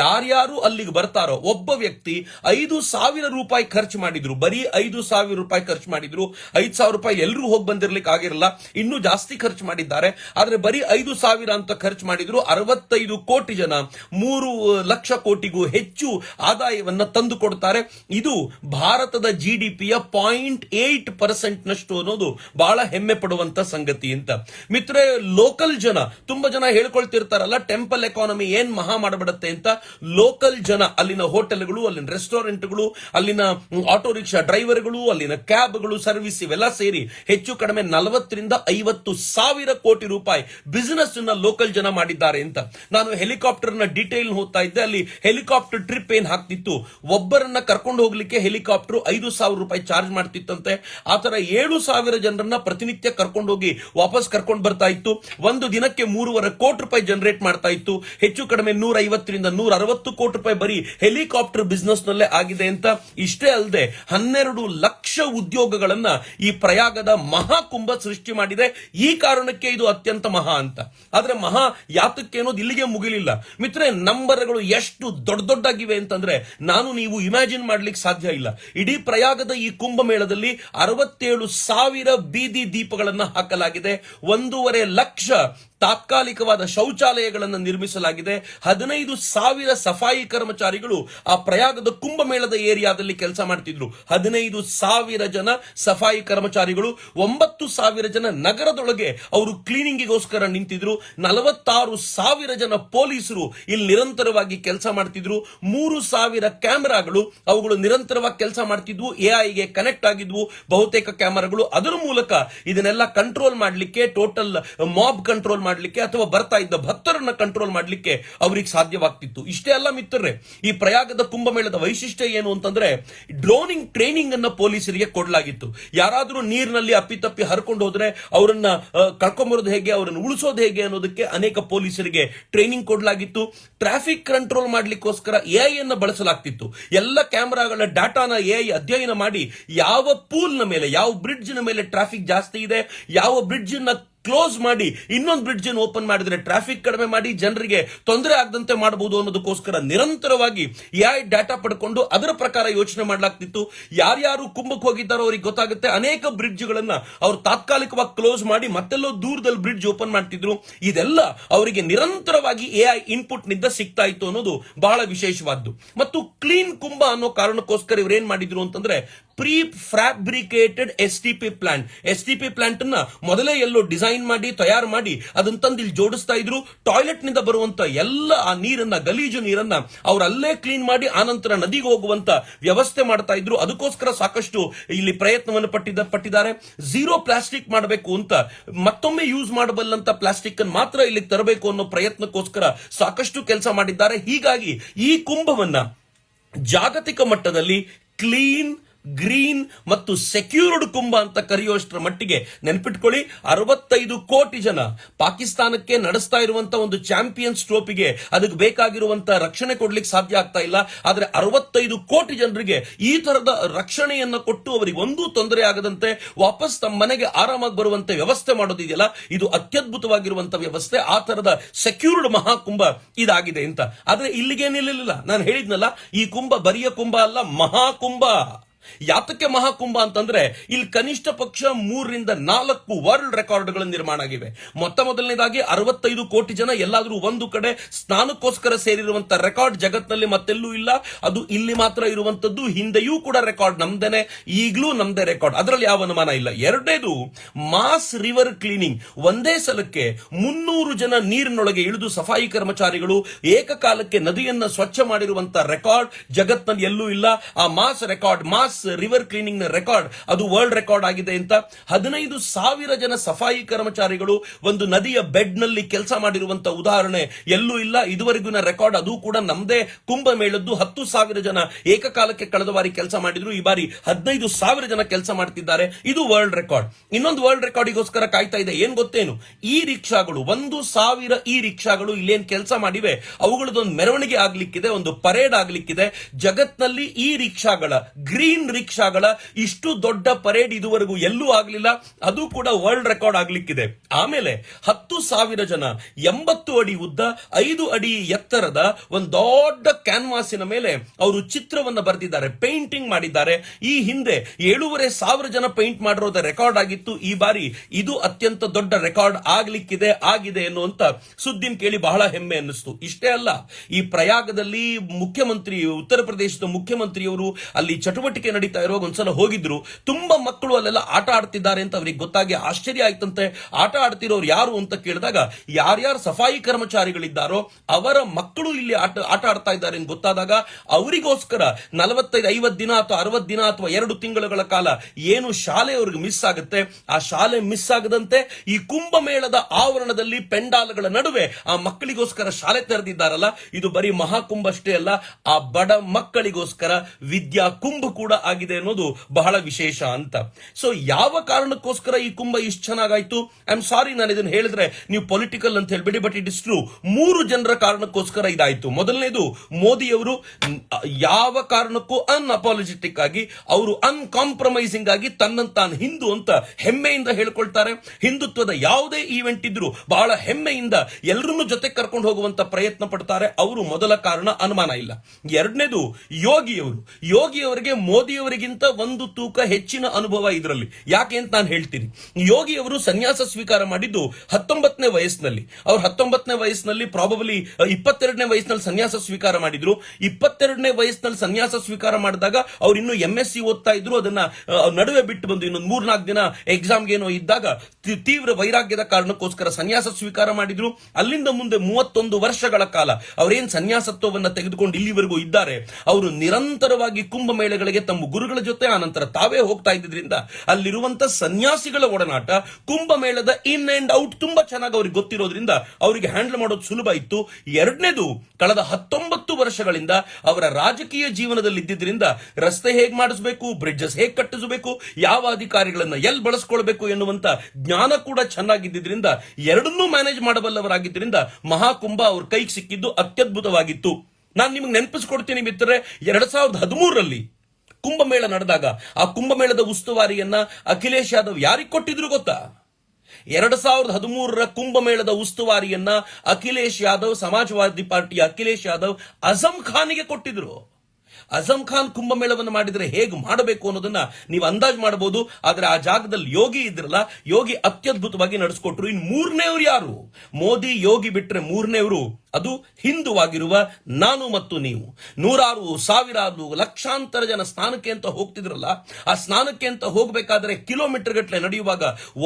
ಯಾರ್ಯಾರು ಅಲ್ಲಿಗೆ ಬರ್ತಾರೋ ಒಬ್ಬ ವ್ಯಕ್ತಿ ಐದು ಸಾವಿರ ರೂಪಾಯಿ ಖರ್ಚು ಮಾಡಿದ್ರು. ಬರೀ ಐದು ಸಾವಿರ ರೂಪಾಯಿ ಖರ್ಚು ಮಾಡಿದ್ರು. ಐದು ಸಾವಿರ ರೂಪಾಯಿ ಎಲ್ಲರೂ ಹೋಗಿ ಬಂದಿರ್ಲಿಕ್ಕೆ ಆಗಿರಲ್ಲ. ಇನ್ನೂ ಜಾಸ್ತಿ ಖರ್ಚು ಮಾಡಿದ್ದಾರೆ. ಆದ್ರೆ ಬರೀ ಐದು ಅಂತ ಖರ್ಚು ಮಾಡಿದ್ರು. ಅರವತ್ತೈದು ಕೋಟಿ ಜನ, ಮೂರು ಲಕ್ಷ ಕೋಟಿಗೂ ಹೆಚ್ಚು ಆದಾಯವನ್ನ ತಂದು ಕೊಡ್ತಾರೆ ಇದು ಭಾರತದ ಜಿ ಡಿ ಪಿಯ ಪಾಯಿಂಟ್ ಏಟ್ ಪರ್ಸೆಂಟ್ ನಷ್ಟು ಅನ್ನೋದು ಬಹಳ ಹೆಮ್ಮೆ ಪಡುವಂತ ಸಂಗತಿ ಅಂತ. ಮಿತ್ರ ಲೋಕಲ್ ಜನ, ತುಂಬಾ ಜನ ಹೇಳ್ಕೊಳ್ತಿರ್ತಾರಲ್ಲ ಟೆಂಪಲ್ ಎಕಾನಮಿ ಏನ್ ಮಹಾ ಮಾಡಬಿಡುತ್ತೆ ಅಂತ ಲೋಕಲ್ ಜನ, ಅಲ್ಲಿನ ಹೋಟೆಲ್ಗಳು, ಅಲ್ಲಿನ ರೆಸ್ಟೋರೆಂಟ್ಗಳು ಅಲ್ಲಿನ ಆಟೋ ರಿಕ್ಷಾ ಡ್ರೈವರ್ಗಳು ಅಲ್ಲಿನ ಕ್ಯಾಬ್ಗಳು ಸರ್ವಿಸ್ ಇವೆಲ್ಲ ಸೇರಿ ಹೆಚ್ಚು ಕಡಿಮೆ ನಲವತ್ತರಿಂದ ಐವತ್ತು ಸಾವಿರ ಕೋಟಿ ರೂಪಾಯಿ ಬಿಸಿನೆಸ್ ಲೋಕಲ್ ಜನ ಮಾಡಿದ್ದಾರೆ ಅಂತ. ನಾನು ಹೆಲಿಕಾಪ್ಟರ್ನ ಡೀಟೇಲ್ ಹೋಗ್ತಾ ಇದ್ದೆ, ಅಲ್ಲಿ ಹೆಲಿಕಾಪ್ಟರ್ ಟ್ರಿಪ್ ಏನ್ ಹಾಕ್ತಿತ್ತು? ಒಬ್ಬರನ್ನ ಕರ್ಕೊಂಡು ಹೋಗ್ಲಿಕ್ಕೆ ಹೆಲಿಕಾಪ್ಟರ್ ಐದು ಸಾವಿರ ರೂಪಾಯಿ ಚಾರ್ಜ್ ಮಾಡ್ತಿತ್ತಂತೆ. ಆತರ ಏಳು ಸಾವಿರ ಜನರನ್ನ ಪ್ರತಿನಿತ್ಯ ಕರ್ಕೊಂಡು ಹೋಗಿ ವಾಪಸ್ ಕರ್ಕೊಂಡು ಬರ್ತಾ ಇತ್ತು. ಒಂದು ದಿನಕ್ಕೆ ಮೂರುವರೆ ಕೋಟಿ ರೂಪಾಯಿ ಜನರೇಟ್ ಮಾಡ್ತಾ ಇತ್ತು. ಹೆಚ್ಚು ಕಡಿಮೆ ನೂರ ಐವತ್ತರಿಂದ ನೂರ ಅರವತ್ತು ಕೋಟಿ ರೂಪಾಯಿ ಬರೀ ಹೆಲಿಕಾಪ್ಟರ್ ಬಿಸ್ನೆಸ್ ನಲ್ಲೇ ಆಗಿದೆ ಅಂತ ಇಷ್ಟೇ ಅಲ್ಲದೆ ಹನ್ನೆರಡು ಲಕ್ಷ ಉದ್ಯೋಗಗಳನ್ನ ಈ ಪ್ರಯಾಗದ ಮಹಾಕುಂಭ ಸೃಷ್ಟಿ ಮಾಡಿದೆ. ಈ ಕಾರಣಕ್ಕೆ ಇದು ಅತ್ಯಂತ ಮಹಾ ಅಂತ. ಆದ್ರೆ ಮಹಾ ಯಾತಕ್ಕೆ ಅನ್ನೋದು ಇಲ್ಲಿಗೆ ಮುಗಿಲಿಲ್ಲ. ಮಿತ್ರೆ ನಂಬರ್ಗಳು ಎಷ್ಟು ದೊಡ್ಡ ದೊಡ್ಡಾಗಿವೆ ಅಂತಂದ್ರೆ ನಾನು ನೀವು ಇಮ್ಯಾಜಿನ್ ಮಾಡ್ಲಿಕ್ಕೆ ಸಾಧ್ಯ ಇಲ್ಲ. ಇಡೀ ಪ್ರಯಾಗದ ಈ ಕುಂಭಮೇಳದಲ್ಲಿ ಅರವತ್ತೇಳು ಸಾವಿರ ಬೀದಿ ದೀಪಗಳನ್ನ ಹಾಕಲಾಗಿದೆ. ಒಂದೂವರೆ ಲಕ್ಷ ತಾತ್ಕಾಲಿಕವಾದ ಶೌಚಾಲಯಗಳನ್ನು ನಿರ್ಮಿಸಲಾಗಿದೆ. ಹದಿನೈದು ಸಾವಿರ ಸಫಾಯಿ ಕರ್ಮಚಾರಿಗಳು ಆ ಪ್ರಯಾಗದ ಕುಂಭಮೇಳದ ಏರಿಯಾದಲ್ಲಿ ಕೆಲಸ ಮಾಡ್ತಿದ್ರು. ಹದಿನೈದು ಸಾವಿರ ಜನ ಸಫಾಯಿ ಕರ್ಮಚಾರಿಗಳು, ಒಂಬತ್ತು ಸಾವಿರ ಜನ ನಗರದೊಳಗೆ ಅವರು ಕ್ಲೀನಿಂಗಿಗೋಸ್ಕರ ನಿಂತಿದ್ರು. ನಲವತ್ತಾರು ಸಾವಿರ ಜನ ಪೊಲೀಸರು ಇಲ್ಲಿ ನಿರಂತರವಾಗಿ ಕೆಲಸ ಮಾಡ್ತಿದ್ರು. ಮೂರು ಸಾವಿರ ಕ್ಯಾಮೆರಾಗಳು ಅವುಗಳು ನಿರಂತರವಾಗಿ ಕೆಲಸ ಮಾಡ್ತಿದ್ವು. ಎಐಗೆ ಕನೆಕ್ಟ್ ಆಗಿದ್ವು. ಬಹುತೇಕ ಕ್ಯಾಮೆರಾಗಳು ಅದರ ಮೂಲಕ ಇದನ್ನೆಲ್ಲ ಕಂಟ್ರೋಲ್ ಮಾಡಲಿಕ್ಕೆ ಟೋಟಲ್ ಮಾಬ್ ಕಂಟ್ರೋಲ್ ಮಾಡಲಿಕ್ಕೆ ಅಥವಾ ಬರ್ತಾ ಇದ್ದ ಭಕ್ತರನ್ನ ಕಂಟ್ರೋಲ್ ಮಾಡಲಿಕ್ಕೆ ಅವ್ರಿಗೆ ಸಾಧ್ಯವಾಗ್ತಿತ್ತು. ಇಷ್ಟೇ ಅಲ್ಲ ಮಿತ್ರರೇ, ಈ ಪ್ರಯಾಗದ ಕುಂಭಮೇಳದ ವೈಶಿಷ್ಟ್ಯ ಏನು ಅಂತಂದ್ರೆ ಡ್ರೋನಿಂಗ್ ಟ್ರೈನಿಂಗ್ ಅನ್ನ ಪೊಲೀಸರಿಗೆ ಕೊಡಲಾಗಿತ್ತು. ಯಾರಾದರೂ ನೀರಿನಲ್ಲಿ ಅಪ್ಪಿತಪ್ಪಿ ಹರ್ಕೊಂಡು ಹೋದ್ರೆ ಅವರನ್ನ ಕರ್ಕೊಂಬರೋದು ಹೇಗೆ, ಅವರನ್ನು ಉಳಿಸೋದು ಹೇಗೆ ಅನ್ನೋದಕ್ಕೆ ಅನೇಕ ಪೊಲೀಸರಿಗೆ ಟ್ರೈನಿಂಗ್ ಕೊಡಲಾಗಿತ್ತು. ಟ್ರಾಫಿಕ್ ಕಂಟ್ರೋಲ್ ಮಾಡ್ಲಿಕ್ಕೋಸ್ಕರ ಎಐ ಅನ್ನ ಬಳಸಲಾಗ್ತಿತ್ತು. ಎಲ್ಲ ಕ್ಯಾಮೆರಾಗಳ ಡಾಟಾನ ಎಐ ಅಧ್ಯಯನ ಮಾಡಿ ಯಾವ ಪೂಲ್ನ ಮೇಲೆ, ಯಾವ ಬ್ರಿಡ್ಜ್ನ ಮೇಲೆ ಟ್ರಾಫಿಕ್ ಜಾಸ್ತಿ ಇದೆ, ಯಾವ ಬ್ರಿಡ್ಜ್ನ ಕ್ಲೋಸ್ ಮಾಡಿ ಇನ್ನೊಂದು ಬ್ರಿಡ್ಜ್ ಅನ್ನು ಓಪನ್ ಮಾಡಿದ್ರೆ ಟ್ರಾಫಿಕ್ ಕಡಿಮೆ ಮಾಡಿ ಜನರಿಗೆ ತೊಂದರೆ ಆಗದಂತೆ ಮಾಡಬಹುದು ಅನ್ನೋದಕ್ಕೋಸ್ಕರ ನಿರಂತರವಾಗಿ ಎಐ ಡಾಟಾ ಪಡ್ಕೊಂಡು ಅದರ ಪ್ರಕಾರ ಯೋಚನೆ ಮಾಡಲಾಗ್ತಿತ್ತು. ಯಾರ್ಯಾರು ಕುಂಭಕ್ಕೆ ಹೋಗಿದ್ದಾರೋ ಅವ್ರಿಗೆ ಗೊತ್ತಾಗುತ್ತೆ. ಅನೇಕ ಬ್ರಿಡ್ಜ್ ಗಳನ್ನ ಅವ್ರು ತಾತ್ಕಾಲಿಕವಾಗಿ ಕ್ಲೋಸ್ ಮಾಡಿ ಮತ್ತೆಲ್ಲೋ ದೂರದಲ್ಲಿ ಬ್ರಿಡ್ಜ್ ಓಪನ್ ಮಾಡ್ತಿದ್ರು. ಇದೆಲ್ಲ ಅವರಿಗೆ ನಿರಂತರವಾಗಿ ಎಐ ಇನ್ಪುಟ್ನಿಂದ ಸಿಗ್ತಾ ಇತ್ತು ಅನ್ನೋದು ಬಹಳ ವಿಶೇಷವಾದ್ದು. ಮತ್ತು ಕ್ಲೀನ್ ಕುಂಭ ಅನ್ನೋ ಕಾರಣಕ್ಕೋಸ್ಕರ ಇವ್ರೇನ್ ಮಾಡಿದ್ರು ಅಂತಂದ್ರೆ prefabricated S T P plant S T P plant ಅನ್ನ ಮೊದಲೇ ಎಲ್ಲೋ ಡಿಸೈನ್ ಮಾಡಿ, ತಯಾರು ಮಾಡಿ, ಅದನ್ನ ತಂದು ಇಲ್ಲಿ ಜೋಡಿಸ್ತಾ ಇದ್ರು. ಟಾಯ್ಲೆಟ್ನಿಂದ ಬರುವಂತ ಎಲ್ಲ ಆ ನೀರನ್ನ, ಗಲೀಜು ನೀರನ್ನ ಅವ್ರು ಅಲ್ಲೇ ಕ್ಲೀನ್ ಮಾಡಿ, ಆನಂತರ ನದಿಗೆ ಹೋಗುವಂತ ವ್ಯವಸ್ಥೆ ಮಾಡ್ತಾ ಇದ್ರು. ಅದಕ್ಕೋಸ್ಕರ ಸಾಕಷ್ಟು ಇಲ್ಲಿ ಪ್ರಯತ್ನವನ್ನು ಪಟ್ಟಿದ್ದ ಪಟ್ಟಿದ್ದಾರೆ. ಝೀರೋ ಪ್ಲಾಸ್ಟಿಕ್ ಮಾಡಬೇಕು ಅಂತ, ಮತ್ತೊಮ್ಮೆ ಯೂಸ್ ಮಾಡಬಲ್ಲಂತ ಪ್ಲಾಸ್ಟಿಕ್ ಅನ್ನು ಮಾತ್ರ ಇಲ್ಲಿಗೆ ತರಬೇಕು ಅನ್ನೋ ಪ್ರಯತ್ನಕ್ಕೋಸ್ಕರ ಸಾಕಷ್ಟು ಕೆಲಸ ಮಾಡಿದ್ದಾರೆ. ಹೀಗಾಗಿ ಈ ಕುಂಭವನ್ನ ಜಾಗತಿಕ ಮಟ್ಟದಲ್ಲಿ ಕ್ಲೀನ್ ಗ್ರೀನ್ ಮತ್ತು ಸೆಕ್ಯೂರ್ಡ್ ಕುಂಭ ಅಂತ ಕರೆಯುವಷ್ಟರ ಮಟ್ಟಿಗೆ ನೆನ್ಪಿಟ್ಕೊಳ್ಳಿ, ಅರವತ್ತೈದು ಕೋಟಿ ಜನ ಪಾಕಿಸ್ತಾನಕ್ಕೆ ನಡೆಸ್ತಾ ಇರುವಂತ ಒಂದು ಚಾಂಪಿಯನ್ಸ್ ಟ್ರೋಫಿಗೆ ಅದಕ್ಕೆ ಬೇಕಾಗಿರುವಂತಹ ರಕ್ಷಣೆ ಕೊಡ್ಲಿಕ್ಕೆ ಸಾಧ್ಯ ಆಗ್ತಾ ಇಲ್ಲ. ಆದ್ರೆ ಅರವತ್ತೈದು ಕೋಟಿ ಜನರಿಗೆ ಈ ತರದ ರಕ್ಷಣೆಯನ್ನ ಕೊಟ್ಟು ಅವರಿಗೆ ಒಂದೂ ತೊಂದರೆ ಆಗದಂತೆ ವಾಪಸ್ ತಮ್ಮ ಮನೆಗೆ ಆರಾಮಾಗಿ ಬರುವಂತೆ ವ್ಯವಸ್ಥೆ ಮಾಡೋದಿದೆಯಲ್ಲ ಇದು ಅತ್ಯದ್ಭುತವಾಗಿರುವಂತ ವ್ಯವಸ್ಥೆ. ಆ ತರದ ಸೆಕ್ಯೂರ್ಡ್ ಮಹಾಕುಂಭ ಇದಾಗಿದೆ ಅಂತ. ಆದ್ರೆ ಇಲ್ಲಿಗೆ ನಿಲ್ಲಲಿಲ್ಲ ನಾನು ಹೇಳಿದ್ನಲ್ಲ, ಈ ಕುಂಭ ಬರಿಯ ಕುಂಭ ಅಲ್ಲ, ಮಹಾಕುಂಭ. ಯಾತಕ್ಕೆ ಮಹಾಕುಂಭ ಅಂತಂದ್ರೆ ಇಲ್ಲಿ ಕನಿಷ್ಠ ಪಕ್ಷ ಮೂರರಿಂದ ನಾಲ್ಕು ವರ್ಲ್ಡ್ ರೆಕಾರ್ಡ್ಗಳ ನಿರ್ಮಾಣ ಆಗಿವೆ. ಮೊತ್ತ ಮೊದಲನೇದಾಗಿ ಅರವತ್ತೈದು ಕೋಟಿ ಜನ ಎಲ್ಲಾದ್ರೂ ಒಂದು ಕಡೆ ಸ್ನಾನಕ್ಕೋಸ್ಕರ ಸೇರಿರುವಂತ ರೆಕಾರ್ಡ್ ಜಗತ್ತಿನಲ್ಲಿ ಮತ್ತೆಲ್ಲೂ ಇಲ್ಲ. ಅದು ಇಲ್ಲಿ ಮಾತ್ರ ಇರುವಂತದ್ದು, ಹಿಂದೆಯೂ ಕೂಡ ರೆಕಾರ್ಡ್ ನಮ್ದೇನೆ, ಈಗಲೂ ನಮ್ದೇ ರೆಕಾರ್ಡ್ ಅದರಲ್ಲಿ ಯಾವ ಅನುಮಾನ ಇಲ್ಲ. ಎರಡನೇದು, ಮಾಸ್ ರಿವರ್ ಕ್ಲೀನಿಂಗ್. ಒಂದೇ ಸಲಕ್ಕೆ ಮುನ್ನೂರು ಜನ ನೀರಿನೊಳಗೆ ಇಳಿದು ಸಫಾಯಿ ಕರ್ಮಚಾರಿಗಳು ಏಕಕಾಲಕ್ಕೆ ನದಿಯನ್ನ ಸ್ವಚ್ಛ ಮಾಡಿರುವಂತ ರೆಕಾರ್ಡ್ ಜಗತ್ನಲ್ಲಿ ಎಲ್ಲೂ ಇಲ್ಲ. ಆ ಮಾಸ್ ರೆಕಾರ್ಡ್ ಮಾಸ್ ರಿವರ್ ಕ್ಲೀನಿಂಗ್ನ ರೆಕಾರ್ಡ್. ಅದು ವರ್ಲ್ಡ್ ರೆಕಾರ್ಡ್ ಆಗಿದೆ ಅಂತ ಹದಿನೈದು ಸಾವಿರ ಜನ ಸಫಾಯಿ ಕರ್ಮಚಾರಿಗಳು ಒಂದು ನದಿಯ ಬೆಡ್ನಲ್ಲಿ ಕೆಲಸ ಮಾಡಿರುವಂತ ಉದಾಹರಣೆ ಎಲ್ಲೂ ಇಲ್ಲ. ಇದುವರೆಗಿನ ರೆಕಾರ್ಡ್ ಅದು ಕೂಡ ನಮ್ದೇ. ಕುಂಭಮೇಳದ್ದು ಹತ್ತು ಸಾವಿರ ಜನ ಏಕಕಾಲಕ್ಕೆ ಕಳೆದ ಬಾರಿ ಕೆಲಸ ಮಾಡಿದ್ರು. ಈ ಬಾರಿ ಹದಿನೈದು ಸಾವಿರ ಜನ ಕೆಲಸ ಮಾಡ್ತಿದ್ದಾರೆ. ಇದು ವರ್ಲ್ಡ್ ರೆಕಾರ್ಡ್. ಇನ್ನೊಂದು ವರ್ಲ್ಡ್ ರೆಕಾರ್ಡಿಗೋಸ್ಕರ ಕಾಯ್ತಾ ಇದೆ. ಏನ್ ಗೊತ್ತೇನು? ಈ ರಿಕ್ಷಾಗಳು, ಒಂದು ಸಾವಿರ ಈ ರಿಕ್ಷಾಗಳು ಇಲ್ಲೇನ್ ಕೆಲಸ ಮಾಡಿವೆ. ಅವುಗಳದೊಂದು ಮೆರವಣಿಗೆ ಆಗ್ಲಿಕ್ಕಿದೆ, ಒಂದು ಪರೇಡ್ ಆಗ್ಲಿಕ್ಕಿದೆ. ಜಗತ್ನಲ್ಲಿ ಈ ರಿಕ್ಷಾಗಳ ಗ್ರೀನ್ ರಿಕ್ಷಾಗಳ ಇಷ್ಟು ದೊಡ್ಡ ಪರೇಡ್ ಇದುವರೆಗೂ ಎಲ್ಲೂ ಆಗಲಿಲ್ಲ, ಅದು ಕೂಡ ವರ್ಲ್ಡ್ ರೆಕಾರ್ಡ್ ಆಗ್ಲಿಕ್ಕಿದೆ. ಆಮೇಲೆ ಹತ್ತು ಸಾವಿರ ಜನ, ಎಂಬತ್ತು ಅಡಿ ಉದ್ದ, ಐದು ಅಡಿ ಎತ್ತರದ ಒಂದು ದೊಡ್ಡ ಕ್ಯಾನ್ವಾಸಿನ ಮೇಲೆ ಅವರು ಚಿತ್ರವನ್ನು ಬರೆದಿದ್ದಾರೆ ಪೇಂಟಿಂಗ್ ಮಾಡಿದ್ದಾರೆ. ಈ ಹಿಂದೆ ಏಳೂವರೆ ಸಾವಿರ ಜನ ಪೇಂಟ್ ಮಾಡಿರೋದ ರೆಕಾರ್ಡ್ ಆಗಿತ್ತು. ಈ ಬಾರಿ ಇದು ಅತ್ಯಂತ ದೊಡ್ಡ ರೆಕಾರ್ಡ್ ಆಗ್ಲಿಕ್ಕಿದೆ, ಆಗಿದೆ ಎನ್ನುವಂತ ಸುದ್ದಿನ ಕೇಳಿ ಬಹಳ ಹೆಮ್ಮೆ ಅನ್ನಿಸ್ತು. ಇಷ್ಟೇ ಅಲ್ಲ, ಈ ಪ್ರಯಾಗದಲ್ಲಿ ಮುಖ್ಯಮಂತ್ರಿ, ಉತ್ತರ ಪ್ರದೇಶದ ಮುಖ್ಯಮಂತ್ರಿಯವರು ಅಲ್ಲಿ ಚಟುವಟಿಕೆ ನಡೀತಾ ಇರುವಾಗ ಒಂದ್ಸಲ ಹೋಗಿದ್ರು, ತುಂಬಾ ಮಕ್ಕಳು ಅಲ್ಲೆಲ್ಲ ಆಟ ಆಡ್ತಿದ್ದಾರೆ ಅಂತ ಅವ್ರಿಗೆ ಗೊತ್ತಾಗಿ ಆಶ್ಚರ್ಯ ಆಯ್ತಂತೆ. ಆಟ ಆಡ್ತಿರೋರು ಯಾರು ಅಂತ ಕೇಳಿದಾಗ ಯಾರ್ಯಾರು ಸಫಾಯಿ ಕರ್ಮಚಾರಿಗಳಿದ್ದಾರೋ ಅವರ ಮಕ್ಕಳು ಇಲ್ಲಿ ಆಟ ಆಟ ಆಡ್ತಾ ಇದ್ದಾರೆ ಅಂತ ಗೊತ್ತಾದಾಗ ಅವರಿಗೋಸ್ಕರ ನಲವತ್ತೈದು, ಐವತ್ತು ದಿನ ಅಥವಾ ಅರವತ್ತು ದಿನ ಅಥವಾ ಎರಡು ತಿಂಗಳುಗಳ ಕಾಲ ಏನು ಶಾಲೆ ಅವ್ರಿಗೆ ಮಿಸ್ ಆಗುತ್ತೆ? ಆ ಶಾಲೆ ಮಿಸ್ ಆಗದಂತೆ ಈ ಕುಂಭಮೇಳದ ಆವರಣದಲ್ಲಿ ಪೆಂಡಾಲ್ಗಳ ನಡುವೆ ಆ ಮಕ್ಕಳಿಗೋಸ್ಕರ ಶಾಲೆ ತೆರೆದಿದ್ದಾರಲ್ಲ, ಇದು ಬರೀ ಮಹಾಕುಂಭ ಅಷ್ಟೇ ಅಲ್ಲ, ಆ ಬಡ ಮಕ್ಕಳಿಗೋಸ್ಕರ ವಿದ್ಯಾ ಕುಂಭ ಕೂಡ ಆಗಿದೆ ಅನ್ನೋದು ಬಹಳ ವಿಶೇಷ ಅಂತ. ಸೊ ಯಾವ ಕಾರಣಕ್ಕೋಸ್ಕರ ಈ ಕುಂಭ ಇಷ್ಟು ಚೆನ್ನಾಗಾಯ್ತು? ಐ ಆಮ್ ಸಾರಿ ನಾನು ಇದನ್ನ ಹೇಳಿದ್ರೆ ನೀವು ಪೊಲಿಟಿಕಲ್ ಅಂತ ಹೇಳ್ಬೇಡಿ ಬಟ್ ಇಟ್ ಇಸ್ ಟ್ರೂ ಮೂರು ಜನರ ಕಾರಣಕ್ಕೋಸ್ಕರ ಇದಾಯ್ತು. ಮೊದಲನೇದು, ಮೋದಿಯವರು ಯಾವ ಕಾರಣಕ್ಕೂ ಅನ್ ಅನ್ಅಪಾಲಜೆಟಿಕ್ ಆಗಿ, ಅವರು ಅನ್ಕಾಂಪ್ರಮೈಸಿಂಗ್ ಆಗಿ ತನ್ನನ್ನು ತಾನು ಹಿಂದೂ ಅಂತ ಹೆಮ್ಮೆಯಿಂದ ಹೇಳ್ಕೊಳ್ತಾರೆ. ಹಿಂದುತ್ವದ ಯಾವುದೇ ಈವೆಂಟ್ ಇದ್ರು ಬಹಳ ಹೆಮ್ಮೆಯಿಂದ ಎಲ್ಲರನ್ನೂ ಜೊತೆ ಕರ್ಕೊಂಡು ಹೋಗುವಂತ ಪ್ರಯತ್ನ ಪಡ್ತಾರೆ. ಅವರು ಮೊದಲ ಕಾರಣ ಅನುಮಾನ ಇಲ್ಲ. ಎರಡನೇದು, ಯೋಗಿಯವರು. ಯೋಗಿಯವರಿಗೆ ಮೋದಿಯವರಿಗಿಂತ ಒಂದು ತೂಕ ಹೆಚ್ಚಿನ ಅನುಭವ ಇದರಲ್ಲಿ. ಯಾಕೆ ಅಂತ ನಾನು ಹೇಳ್ತೀನಿ. ಯೋಗಿಯವರು ಸನ್ಯಾಸ ಸ್ವೀಕಾರ ಮಾಡಿದ್ದು ಹತ್ತೊಂಬತ್ತನೇ ವಯಸ್ಸಿನಲ್ಲಿ. ಅವ್ರು ಹತ್ತೊಂಬತ್ತನೇ ವಯಸ್ಸಿನಲ್ಲಿ ಪ್ರಾಬಬಲಿ ಇಪ್ಪತ್ತೆರಡನೇ ವಯಸ್ಸಿನಲ್ಲಿ ಸನ್ಯಾಸ ಸ್ವೀಕಾರ ಮಾಡಿದ್ರು. ಇಪ್ಪತ್ತೆರಡನೇ ವಯಸ್ಸಿನಲ್ಲಿ ಸನ್ಯಾಸ ಸ್ವೀಕಾರ ಮಾಡಿದಾಗ ಅವ್ರು ಇನ್ನೂ ಎಂ ಎಸ್ ಓದ್ತಾ ಇದ್ರು. ಅದನ್ನ ನಡುವೆ ಬಿಟ್ಟು ಬಂದು ಇನ್ನೊಂದು ಮೂರ್ನಾಲ್ಕು ದಿನ ಎಕ್ಸಾಮ್ಗೆ ಏನೋ ಇದ್ದಾಗ ತೀವ್ರ ವೈರಾಗ್ಯದ ಕಾರಣಕ್ಕೋಸ್ಕರ ಸನ್ಯಾಸ ಸ್ವೀಕಾರ ಮಾಡಿದ್ರು. ಅಲ್ಲಿಂದ ಮುಂದೆ ಮೂವತ್ತೊಂದು ವರ್ಷಗಳ ಕಾಲ ಅವರೇನ್ ಸನ್ಯಾಸತ್ವವನ್ನ ತೆಗೆದುಕೊಂಡು ಇಲ್ಲಿವರೆಗೂ ಇದ್ದಾರೆ, ಅವರು ನಿರಂತರವಾಗಿ ಕುಂಭಮೇಳಗಳಿಗೆ ತಮ್ಮ ಗುರುಗಳ ಜೊತೆ ಆನಂತರ ತಾವೇ ಹೋಗ್ತಾ ಇದ್ದಿದ್ರಿಂದ ಅಲ್ಲಿರುವಂತ ಸನ್ಯಾಸಿಗಳ ಒಡನಾಟ ಕುಂಭಮೇಳದ ಇನ್ ಅಂಡ್ ಔಟ್ ತುಂಬಾ ಚೆನ್ನಾಗಿ ಅವ್ರಿಗೆ ಗೊತ್ತಿರೋದ್ರಿಂದ ಅವರಿಗೆ ಹ್ಯಾಂಡಲ್ ಮಾಡೋದು ಸುಲಭ ಇತ್ತು. ಎರಡನೇದು, ಕಳೆದ ಹತ್ತೊಂಬತ್ತು ವರ್ಷಗಳಿಂದ ಅವರ ರಾಜಕೀಯ ಜೀವನದಲ್ಲಿ ಇದ್ದಿದ್ರಿಂದ ರಸ್ತೆ ಹೇಗ್ ಮಾಡಿಸಬೇಕು ಬ್ರಿಡ್ಜಸ್ ಹೇಗ್ ಕಟ್ಟಿಸಬೇಕು, ಯಾವ ಅಧಿಕಾರಿಗಳನ್ನ ಎಲ್ಲಿ ಬಳಸ್ಕೊಳ್ಬೇಕು ಎನ್ನುವಂತ ಜ್ಞಾನ ಕೂಡ ಚೆನ್ನಾಗಿದ್ದರಿಂದ ಎರಡನ್ನೂ ಮ್ಯಾನೇಜ್ ಮಾಡಬಲ್ಲವರಾಗಿದ್ದರಿಂದ ಮಹಾಕುಂಭ ಅವ್ರ ಕೈಗೆ ಸಿಕ್ಕಿದ್ದು ಅತ್ಯದ್ಭುತವಾಗಿತ್ತು. ನಾನು ನಿಮಗೆ ನೆನಪಿಸ್ಕೊಡ್ತೀನಿ ಮಿತ್ರರೆ, ಎರಡ್ ಸಾವಿರದ ಹದಿಮೂರರಲ್ಲಿ ಕುಂಭಮೇಳ ನಡೆದಾಗ ಆ ಕುಂಭಮೇಳದ ಉಸ್ತುವಾರಿಯನ್ನ ಅಖಿಲೇಶ್ ಯಾದವ್ ಯಾರಿಗೆ ಕೊಟ್ಟಿದ್ರು ಗೊತ್ತಾ? ಎರಡ್ ಸಾವಿರದ ಹದಿಮೂರರ ಕುಂಭಮೇಳದ ಉಸ್ತುವಾರಿಯನ್ನ ಅಖಿಲೇಶ್ ಯಾದವ್, ಸಮಾಜವಾದಿ ಪಾರ್ಟಿಯ ಅಖಿಲೇಶ್ ಯಾದವ್ ಅಜಂ ಖಾನ್ಗೆ ಕೊಟ್ಟಿದ್ರು. ಅಜಂ ಖಾನ್ ಕುಂಭಮೇಳವನ್ನು ಮಾಡಿದ್ರೆ ಹೇಗೆ ಮಾಡಬೇಕು ಅನ್ನೋದನ್ನ ನೀವು ಅಂದಾಜು ಮಾಡಬಹುದು. ಆದ್ರೆ ಆ ಜಾಗದಲ್ಲಿ ಯೋಗಿ ಇದ್ರಲ್ಲ, ಯೋಗಿ ಅತ್ಯದ್ಭುತವಾಗಿ ನಡೆಸ್ಕೊಟ್ರು. ಇನ್ ಮೂರನೇವ್ರು ಯಾರು? ಮೋದಿ ಯೋಗಿ ಬಿಟ್ರೆ ಮೂರನೇವರು ಅದು ಹಿಂದುವಾಗಿರುವ ನಾನು ಮತ್ತು ನೀವು. ನೂರಾರು ಸಾವಿರಾರು ಲಕ್ಷಾಂತರ ಜನ ಸ್ನಾನಕ್ಕೆ ಅಂತ ಹೋಗ್ತಿದ್ರಲ್ಲ, ಆ ಸ್ನಾನಕ್ಕೆ ಅಂತ ಹೋಗಬೇಕಾದ್ರೆ ಕಿಲೋಮೀಟರ್ ಗಟ್ಟಲೆ ನಡೆಯುವಾಗ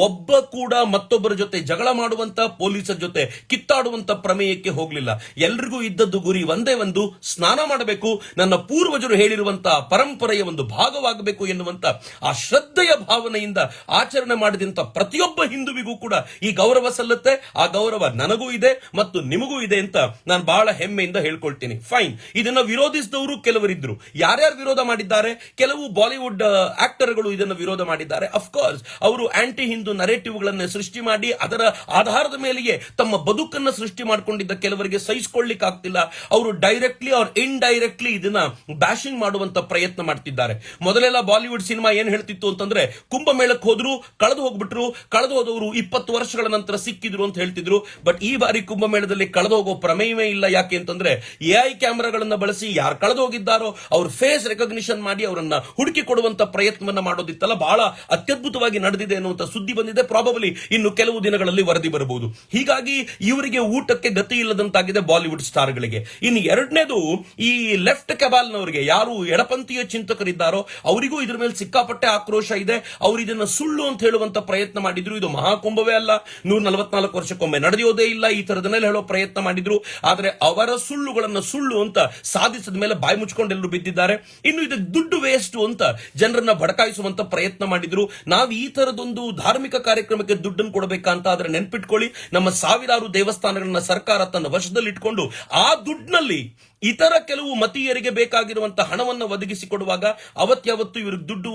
ಒಬ್ಬ ಕೂಡ ಮತ್ತೊಬ್ಬರ ಜೊತೆ ಜಗಳ ಮಾಡುವಂತ ಪೊಲೀಸರ ಜೊತೆ ಕಿತ್ತಾಡುವಂತ ಪ್ರಮೇಯಕ್ಕೆ ಹೋಗಲಿಲ್ಲ. ಎಲ್ರಿಗೂ ಇದ್ದದ್ದು ಗುರಿ ಒಂದೇ ಒಂದು, ಸ್ನಾನ ಮಾಡಬೇಕು, ನನ್ನ ಪೂರ್ವಜರು ಹೇಳಿರುವಂತಹ ಪರಂಪರೆಯ ಒಂದು ಭಾಗವಾಗಬೇಕು ಎನ್ನುವಂತ ಆ ಶ್ರದ್ಧೆಯ ಭಾವನೆಯಿಂದ ಆಚರಣೆ ಮಾಡಿದಂತ ಪ್ರತಿಯೊಬ್ಬ ಹಿಂದುವಿಗೂ ಕೂಡ ಈ ಗೌರವ ಸಲ್ಲುತ್ತೆ. ಆ ಗೌರವ ನನಗೂ ಇದೆ ಮತ್ತು ನಿಮಗೂ ಇದೆ ಅಂತ ನಾನು ಬಹಳ ಹೆಮ್ಮೆಯಿಂದ ಹೇಳ್ಕೊಳ್ತೀನಿ. ಫೈನ್ ಇದನ್ನ ವಿರೋಧಿಸಿದವರು ಕೆಲವರಿದ್ರು. ಯಾರ್ಯಾರು ವಿರೋಧ ಮಾಡಿದ್ದಾರೆ? ಕೆಲವು ಬಾಲಿವುಡ್ ಆಕ್ಟರ್ಗಳು ಇದನ್ನು ವಿರೋಧ ಮಾಡಿದ್ದಾರೆ. ಅಫ್ಕೋರ್ಸ್ ಅವರು ಆಂಟಿ ಹಿಂದೂ ನರೇಟಿವ್ ನರೇಟಿವ್ಗಳನ್ನು ಸೃಷ್ಟಿ ಮಾಡಿ, ಅದರ ಆಧಾರದ ಮೇಲೆಯೇ ತಮ್ಮ ಬದುಕನ್ನ ಸೃಷ್ಟಿ ಮಾಡಿಕೊಂಡಿದ್ದ ಕೆಲವರಿಗೆ ಸಹಿಸಿಕೊಳ್ಳಿಕ್ ಆಗ್ತಿಲ್ಲ ಅವರು ಡೈರೆಕ್ಟ್ಲಿ ಅವ್ರ ಡೈರೆಕ್ಟ್ಲಿ ಇದನ್ನ ಬ್ಯಾಶಿಂಗ್ ಮಾಡುವಂತ ಪ್ರಯತ್ನ ಮಾಡ್ತಿದ್ದಾರೆ. ಮೊದಲೆಲ್ಲ ಬಾಲಿವುಡ್ ಸಿನಿಮಾ ಏನ್ ಹೇಳ್ತಿತ್ತು ಅಂತಂದ್ರೆ, ಕುಂಭಮೇಳಕ್ಕೆ ಹೋದ್ರು, ಕಳೆದು ಹೋಗ್ಬಿಟ್ರು. ಕಳೆದು ಹೋದವರು ಇಪ್ಪತ್ತು ವರ್ಷಗಳ ನಂತರ ಸಿಕ್ಕಿದ್ರು ಅಂತ ಹೇಳ್ತಿದ್ರು. ಬಟ್ ಈ ಬಾರಿ ಕುಂಭಮೇಳದಲ್ಲಿ ಕಳೆದು ಹೋಗೋ ಪ್ರಮೇಯವೇ ಇಲ್ಲ ಯಾಕೆ ಅಂತಂದ್ರೆ ಎ ಐ ಕ್ಯಾಮೆರಾಗಳನ್ನ ಬಳಸಿ ಯಾರು ಕಳೆದು ಹೋಗಿದ್ದಾರೋ ಅವ್ರ ಫೇಸ್ ರೆಕಗ್ನಿಷನ್ ಮಾಡಿ ಅವರನ್ನ ಹುಡುಕಿ ಕೊಡುವಂತ ಪ್ರಯತ್ನವನ್ನ ಮಾಡೋದಿತ್ತಲ್ಲ, ಬಹಳ ಅತ್ಯದ್ಭುತವಾಗಿ ನಡೆದಿದೆ ಅನ್ನುವಂತ ಸುದ್ದಿ ಬಂದಿದೆ. ಪ್ರಾಬಬಲಿ ಇನ್ನು ಕೆಲವು ದಿನಗಳಲ್ಲಿ ವರದಿ ಬರಬಹುದು. ಹೀಗಾಗಿ ಇವರಿಗೆ ಊಟಕ್ಕೆ ಗತಿ ಇಲ್ಲದಂತಾಗಿದೆ ಬಾಲಿವುಡ್ ಸ್ಟಾರ್ಗಳಿಗೆ. ಇನ್ನು ಎರಡನೇದು, ಈ ಲೆಫ್ಟ್ ಕೆಬಾಲ್ನವರಿಗೆ ಯಾರು ಎಡಪಂಥೀಯ ಚಿಂತಕರಿದ್ದಾರೋ ಅವರಿಗೂ ಇದ್ರ ಮೇಲೆ ಸಿಕ್ಕಾಪಟ್ಟೆ ಆಕ್ರೋಶ ಇದೆ. ಅವರು ಇದನ್ನ ಸುಳ್ಳು ಅಂತ ಹೇಳುವಂತ ಪ್ರಯತ್ನ ಮಾಡಿದ್ರು. ಇದು ಮಹಾಕುಂಭವೇ ಅಲ್ಲ. ನೂರ ನಲವತ್ನಾಲ್ಕು ವರ್ಷಕ್ಕೊಮ್ಮೆ ನಡೆಯೋದೇ ಇಲ್ಲ. ಈ ತರದನ್ನೆಲ್ಲ ಹೇಳೋ ಪ್ರಯತ್ನ ಮಾಡಿದ್ರು. ಆದ್ರೆ ಅವರ ಸುಳ್ಳುಗಳನ್ನ ಸುಳ್ಳು ಅಂತ ಸಾಧಿಸಿದ ಮೇಲೆ ಬಾಯಿ ಮುಚ್ಕೊಂಡೆಲ್ಲರೂ ಬಿದ್ದಿದ್ದಾರೆ. ಇನ್ನು ಇದು ದುಡ್ಡು ವೇಸ್ಟ್ ಅಂತ ಜನರನ್ನ ಬಡಕಾಯಿಸುವಂತ ಪ್ರಯತ್ನ ಮಾಡಿದ್ರು. ನಾವು ಈ ತರದೊಂದು ಧಾರ್ಮಿಕ ಕಾರ್ಯಕ್ರಮಕ್ಕೆ ದುಡ್ಡನ್ನು ಕೊಡಬೇಕಂತ ಆದ್ರೆ ನೆನ್ಪಿಟ್ಕೊಳ್ಳಿ. ನಮ್ಮ ಸಾವಿರಾರು ದೇವಸ್ಥಾನಗಳನ್ನ ಸರ್ಕಾರ ತನ್ನ ವಶದಲ್ಲಿ ಇಟ್ಕೊಂಡು ಆ ದುಡ್ಡಿನಲ್ಲಿ ಇತರ ಕೆಲವು ಮತೀಯರಿಗೆ ಬೇಕಾಗಿರುವಂತ ಹಣವನ್ನು ಒದಗಿಸಿಕೊಡುವಾಗ ಅವತ್ಯಾವತ್ತು ಇವ್ರಿಗೆ ದುಡ್ಡು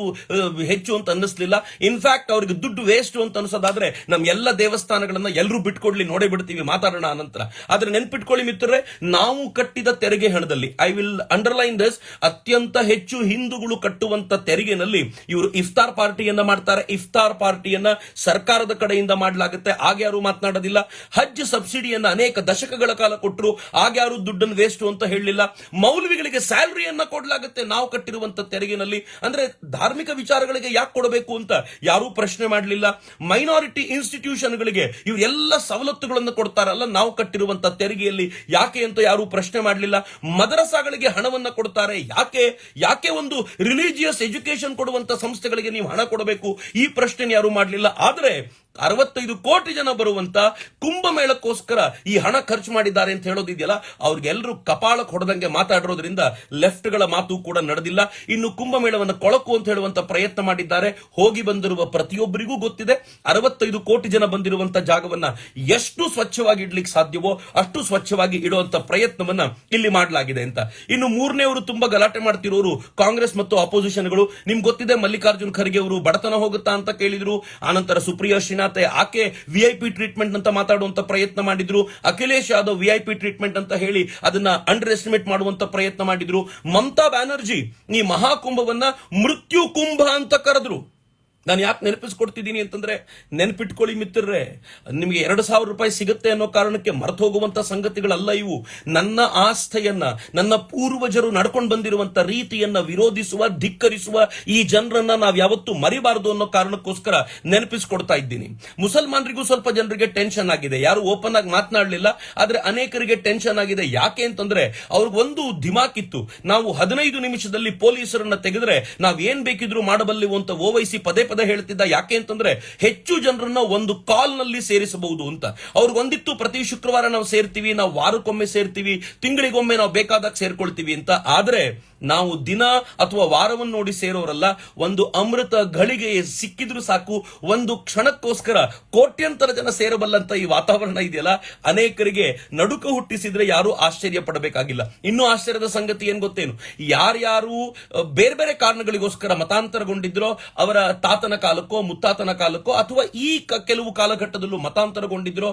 ಹೆಚ್ಚು ಅಂತ ಅನ್ನಿಸ್ಲಿಲ್ಲ. ಇನ್ಫ್ಯಾಕ್ಟ್ ಅವ್ರಿಗೆ ದುಡ್ಡು ವೇಸ್ಟ್ ಅಂತ ಅನ್ಸೋದಾದ್ರೆ ನಮ್ಮ ಎಲ್ಲ ದೇವಸ್ಥಾನಗಳನ್ನ ಎಲ್ಲರೂ ಬಿಟ್ಕೊಡ್ಲಿ, ನೋಡೇ ಬಿಡ್ತೀವಿ, ಮಾತಾಡೋಣ ಅನಂತರ. ಆದ್ರೆ ನೆನ್ಪಿಟ್ಕೊಳ್ಳಿ ಮಿತ್ರರೇ, ನಾವು ಕಟ್ಟಿದ ತೆರಿಗೆ ಹಣದಲ್ಲಿ ಐ ವಿಲ್ ಅಂಡರ್ಲೈನ್ ದಿಸ್ ಅತ್ಯಂತ ಹೆಚ್ಚು ಹಿಂದೂಗಳು ಕಟ್ಟುವಂತ ತೆರಿಗೆನಲ್ಲಿ ಇವರು ಇಫ್ತಾರ್ ಪಾರ್ಟಿಯನ್ನ ಮಾಡ್ತಾರೆ. ಇಫ್ತಾರ್ ಪಾರ್ಟಿಯನ್ನ ಸರ್ಕಾರದ ಕಡೆಯಿಂದ ಮಾಡಲಾಗುತ್ತೆ. ಆಗ ಯಾರು ಮಾತನಾಡೋದಿಲ್ಲ. ಹಜ್ ಸಬ್ಸಿಡಿಯನ್ನ ಅನೇಕ ದಶಕಗಳ ಕಾಲ ಕೊಟ್ಟರು ಆಗ ಯಾರು ದುಡ್ಡನ್ನು ವೇಸ್ಟ್ ಅಂತ ಹೇಳಲಿಲ್ಲ. ಮೌಲ್ವಿಗಳಿಗೆ ಸ್ಯಾಲರಿಯನ್ನ ಕೊಡಲಾಗುತ್ತೆ. ನಾವು ಕಟ್ಟಿರುವಂತ ತೆರಿಗೆನಲ್ಲಿ. ಅಂದ್ರೆ ಧಾರ್ಮಿಕ ವಿಚಾರಗಳಿಗೆ ಯಾಕೆ ಕೊಡಬೇಕು ಅಂತ ಯಾರೂ ಪ್ರಶ್ನೆ ಮಾಡಲಿಲ್ಲ. ಮೈನಾರಿಟಿ ಇನ್ಸ್ಟಿಟ್ಯೂಷನ್ಗಳಿಗೆ ಇವರೆಲ್ಲ ಸವಲತ್ತುಗಳನ್ನು ಕೊಡ್ತಾರಲ್ಲ, ನಾವು ಕಟ್ಟಿರುವಂತ ತೆರಿಗೆಯಲ್ಲಿ. ಯಾಕೆ ಅಂತ ಯಾರೂ ಪ್ರಶ್ನೆ ಮಾಡಲಿಲ್ಲ. ಮದರಸಾಗಳಿಗೆ ಹಣವನ್ನ ಕೊಡ್ತಾರೆ. ಯಾಕೆ? ಯಾಕೆ ಒಂದು ರಿಲಿಜಿಯಸ್ ಎಜುಕೇಶನ್ ಕೊಡುವಂತ ಸಂಸ್ಥೆಗಳಿಗೆ ನೀವು ಹಣ ಕೊಡಬೇಕು? ಈ ಪ್ರಶ್ನೆ ಯಾರು ಮಾಡಲಿಲ್ಲ. ಆದ್ರೆ ಅರವತ್ತೈದು ಕೋಟಿ ಜನ ಬರುವಂತ ಕುಂಭಮೇಳಕ್ಕೋಸ್ಕರ ಈ ಹಣ ಖರ್ಚು ಮಾಡಿದ್ದಾರೆ ಅಂತ ಹೇಳೋದಿದೆಯಲ್ಲ ಅವ್ರಿಗೆಲ್ಲರೂ ಕಪಾಳಕ್ಕೆ ಹೊಡೆದಂಗೆ ಮಾತಾಡಿರೋದ್ರಿಂದ ಲೆಫ್ಟ್ಗಳ ಮಾತು ಕೂಡ ನಡೆದಿಲ್ಲ. ಇನ್ನು ಕುಂಭಮೇಳವನ್ನು ಕೊಳಕು ಅಂತ ಹೇಳುವಂತ ಪ್ರಯತ್ನ ಮಾಡಿದ್ದಾರೆ. ಹೋಗಿ ಬಂದಿರುವ ಪ್ರತಿಯೊಬ್ಬರಿಗೂ ಗೊತ್ತಿದೆ, ಅರವತ್ತೈದು ಕೋಟಿ ಜನ ಬಂದಿರುವಂತ ಜಾಗವನ್ನ ಎಷ್ಟು ಸ್ವಚ್ಛವಾಗಿ ಇಡ್ಲಿಕ್ಕೆ ಸಾಧ್ಯವೋ ಅಷ್ಟು ಸ್ವಚ್ಛವಾಗಿ ಇಡುವಂತ ಪ್ರಯತ್ನವನ್ನ ಇಲ್ಲಿ ಮಾಡಲಾಗಿದೆ ಅಂತ. ಇನ್ನು ಮೂರನೇವರು ತುಂಬಾ ಗಲಾಟೆ ಮಾಡ್ತಿರೋರು ಕಾಂಗ್ರೆಸ್ ಮತ್ತು ಅಪೋಸಿಷನ್ಗಳು. ನಿಮ್ಗೆ ಗೊತ್ತಿದೆ ಮಲ್ಲಿಕಾರ್ಜುನ್ ಖರ್ಗೆ ಅವರು ಬಡತನ ಹೋಗುತ್ತಾ ಅಂತ ಕೇಳಿದ್ರು. ಆನಂತರ ಸುಪ್ರಿಯಾ ಶ್ರೀನಾಥ್ ಆಕೆ ವಿಐಪಿ ಟ್ರೀಟ್ಮೆಂಟ್ ಅಂತ ಮಾತಾಡುವಂತ ಪ್ರಯತ್ನ ಮಾಡಿದ್ರು. ಅಖಿಲೇಶ್ ಯಾದವ್ ವಿಐಪಿ ಟ್ರೀಟ್ಮೆಂಟ್ ಅಂತ ಹೇಳಿ ಅದನ್ನ ಅಂಡರ್ ಎಸ್ಟಿಮೇಟ್ ಮಾಡುವಂತ ಪ್ರಯತ್ನ ಮಾಡಿದ್ರು. ಮಮತಾ ಬ್ಯಾನರ್ಜಿ ಈ ಮಹಾಕುಂಭವನ್ನ ಮೃತ್ಯು ಕುಂಭ ಅಂತ ಕರೆದ್ರು. ನಾನು ಯಾಕೆ ನೆನಪಿಸ್ಕೊಡ್ತಿದ್ದೀನಿ ಅಂತಂದ್ರೆ, ನೆನಪಿಟ್ಕೊಳ್ಳಿ ಮಿತ್ರರೇ, ನಿಮಗೆ ಎರಡು ಸಾವಿರ ರೂಪಾಯಿ ಸಿಗುತ್ತೆ ಅನ್ನೋ ಕಾರಣಕ್ಕೆ ಮರೆತು ಹೋಗುವಂತ ಸಂಗತಿಗಳಲ್ಲ ಇವು. ನನ್ನ ಆಸ್ಥೆಯನ್ನ, ನನ್ನ ಪೂರ್ವಜರು ನಡ್ಕೊಂಡು ಬಂದಿರುವಂತ ರೀತಿಯನ್ನ ವಿರೋಧಿಸುವ, ಧಿಕ್ಕರಿಸುವ ಈ ಜನರನ್ನ ನಾವು ಯಾವತ್ತೂ ಮರಿಬಾರದು ಅನ್ನೋ ಕಾರಣಕ್ಕೋಸ್ಕರ ನೆನಪಿಸ್ಕೊಡ್ತಾ ಇದ್ದೀನಿ. ಮುಸಲ್ಮಾನರಿಗೂ ಸ್ವಲ್ಪ ಜನರಿಗೆ ಟೆನ್ಷನ್ ಆಗಿದೆ. ಯಾರು ಓಪನ್ ಆಗಿ ಮಾತನಾಡಲಿಲ್ಲ, ಆದ್ರೆ ಅನೇಕರಿಗೆ ಟೆನ್ಷನ್ ಆಗಿದೆ. ಯಾಕೆ ಅಂತಂದ್ರೆ ಅವ್ರಿಗೊಂದು ದಿಮಾಕಿತ್ತು ನಾವು ಹದಿನೈದು ನಿಮಿಷದಲ್ಲಿ ಪೊಲೀಸರನ್ನ ತೆಗೆದ್ರೆ ನಾವ್ ಏನ್ ಬೇಕಿದ್ರು ಮಾಡಬಲ್ಲೆವು ಅಂತ ಓವೈಸಿ ಪದೇ ಪದೇ ಹೇಳ್ತಿದ್ದ ಯಾಕೆ ಅಂತಂದ್ರೆ ಹೆಚ್ಚು ಜನರನ್ನ ಒಂದು ಕಾಲ್ನಲ್ಲಿ ಸೇರಿಸಬಹುದು ಅಂತ. ಅವ್ರಿಗೊಂದಿತ್ತು ಪ್ರತಿ ಶುಕ್ರವಾರ ನಾವು ಸೇರ್ತೀವಿ, ನಾವು ವಾರಕ್ಕೊಮ್ಮೆ ಸೇರ್ತೀವಿ, ತಿಂಗಳಿಗೊಮ್ಮೆ ನಾವು ಬೇಕಾದಾಗ ಸೇರ್ಕೊಳ್ತೀವಿ ಅಂತ. ಆದ್ರೆ ನಾವು ದಿನ ಅಥವಾ ವಾರವನ್ನು ನೋಡಿ ಸೇರೋರಲ್ಲ, ಒಂದು ಅಮೃತ ಗಳಿಗೆ ಸಿಕ್ಕಿದ್ರು ಸಾಕು, ಒಂದು ಕ್ಷಣಕ್ಕೋಸ್ಕರ ಕೋಟ್ಯಂತರ ಜನ ಸೇರಬಲ್ಲಂತ ಈ ವಾತಾವರಣ ಇದೆಯಲ್ಲ, ಅನೇಕರಿಗೆ ನಡುಕ ಹುಟ್ಟಿಸಿದ್ರೆ ಯಾರು ಆಶ್ಚರ್ಯ ಪಡಬೇಕಾಗಿಲ್ಲ. ಇನ್ನು ಆಶ್ಚರ್ಯದ ಸಂಗತಿ ಏನ್ ಗೊತ್ತೇನು? ಯಾರ್ಯಾರು ಬೇರೆ ಬೇರೆ ಕಾರಣಗಳಿಗೋಸ್ಕರ ಮತಾಂತರಗೊಂಡಿದ್ರೋ, ಅವರ ತಾತನ ಕಾಲಕ್ಕೋ, ಮುತ್ತಾತನ ಕಾಲಕ್ಕೋ ಅಥವಾ ಈ ಕೆಲವು ಕಾಲಘಟ್ಟದಲ್ಲೂ ಮತಾಂತರಗೊಂಡಿದ್ರೋ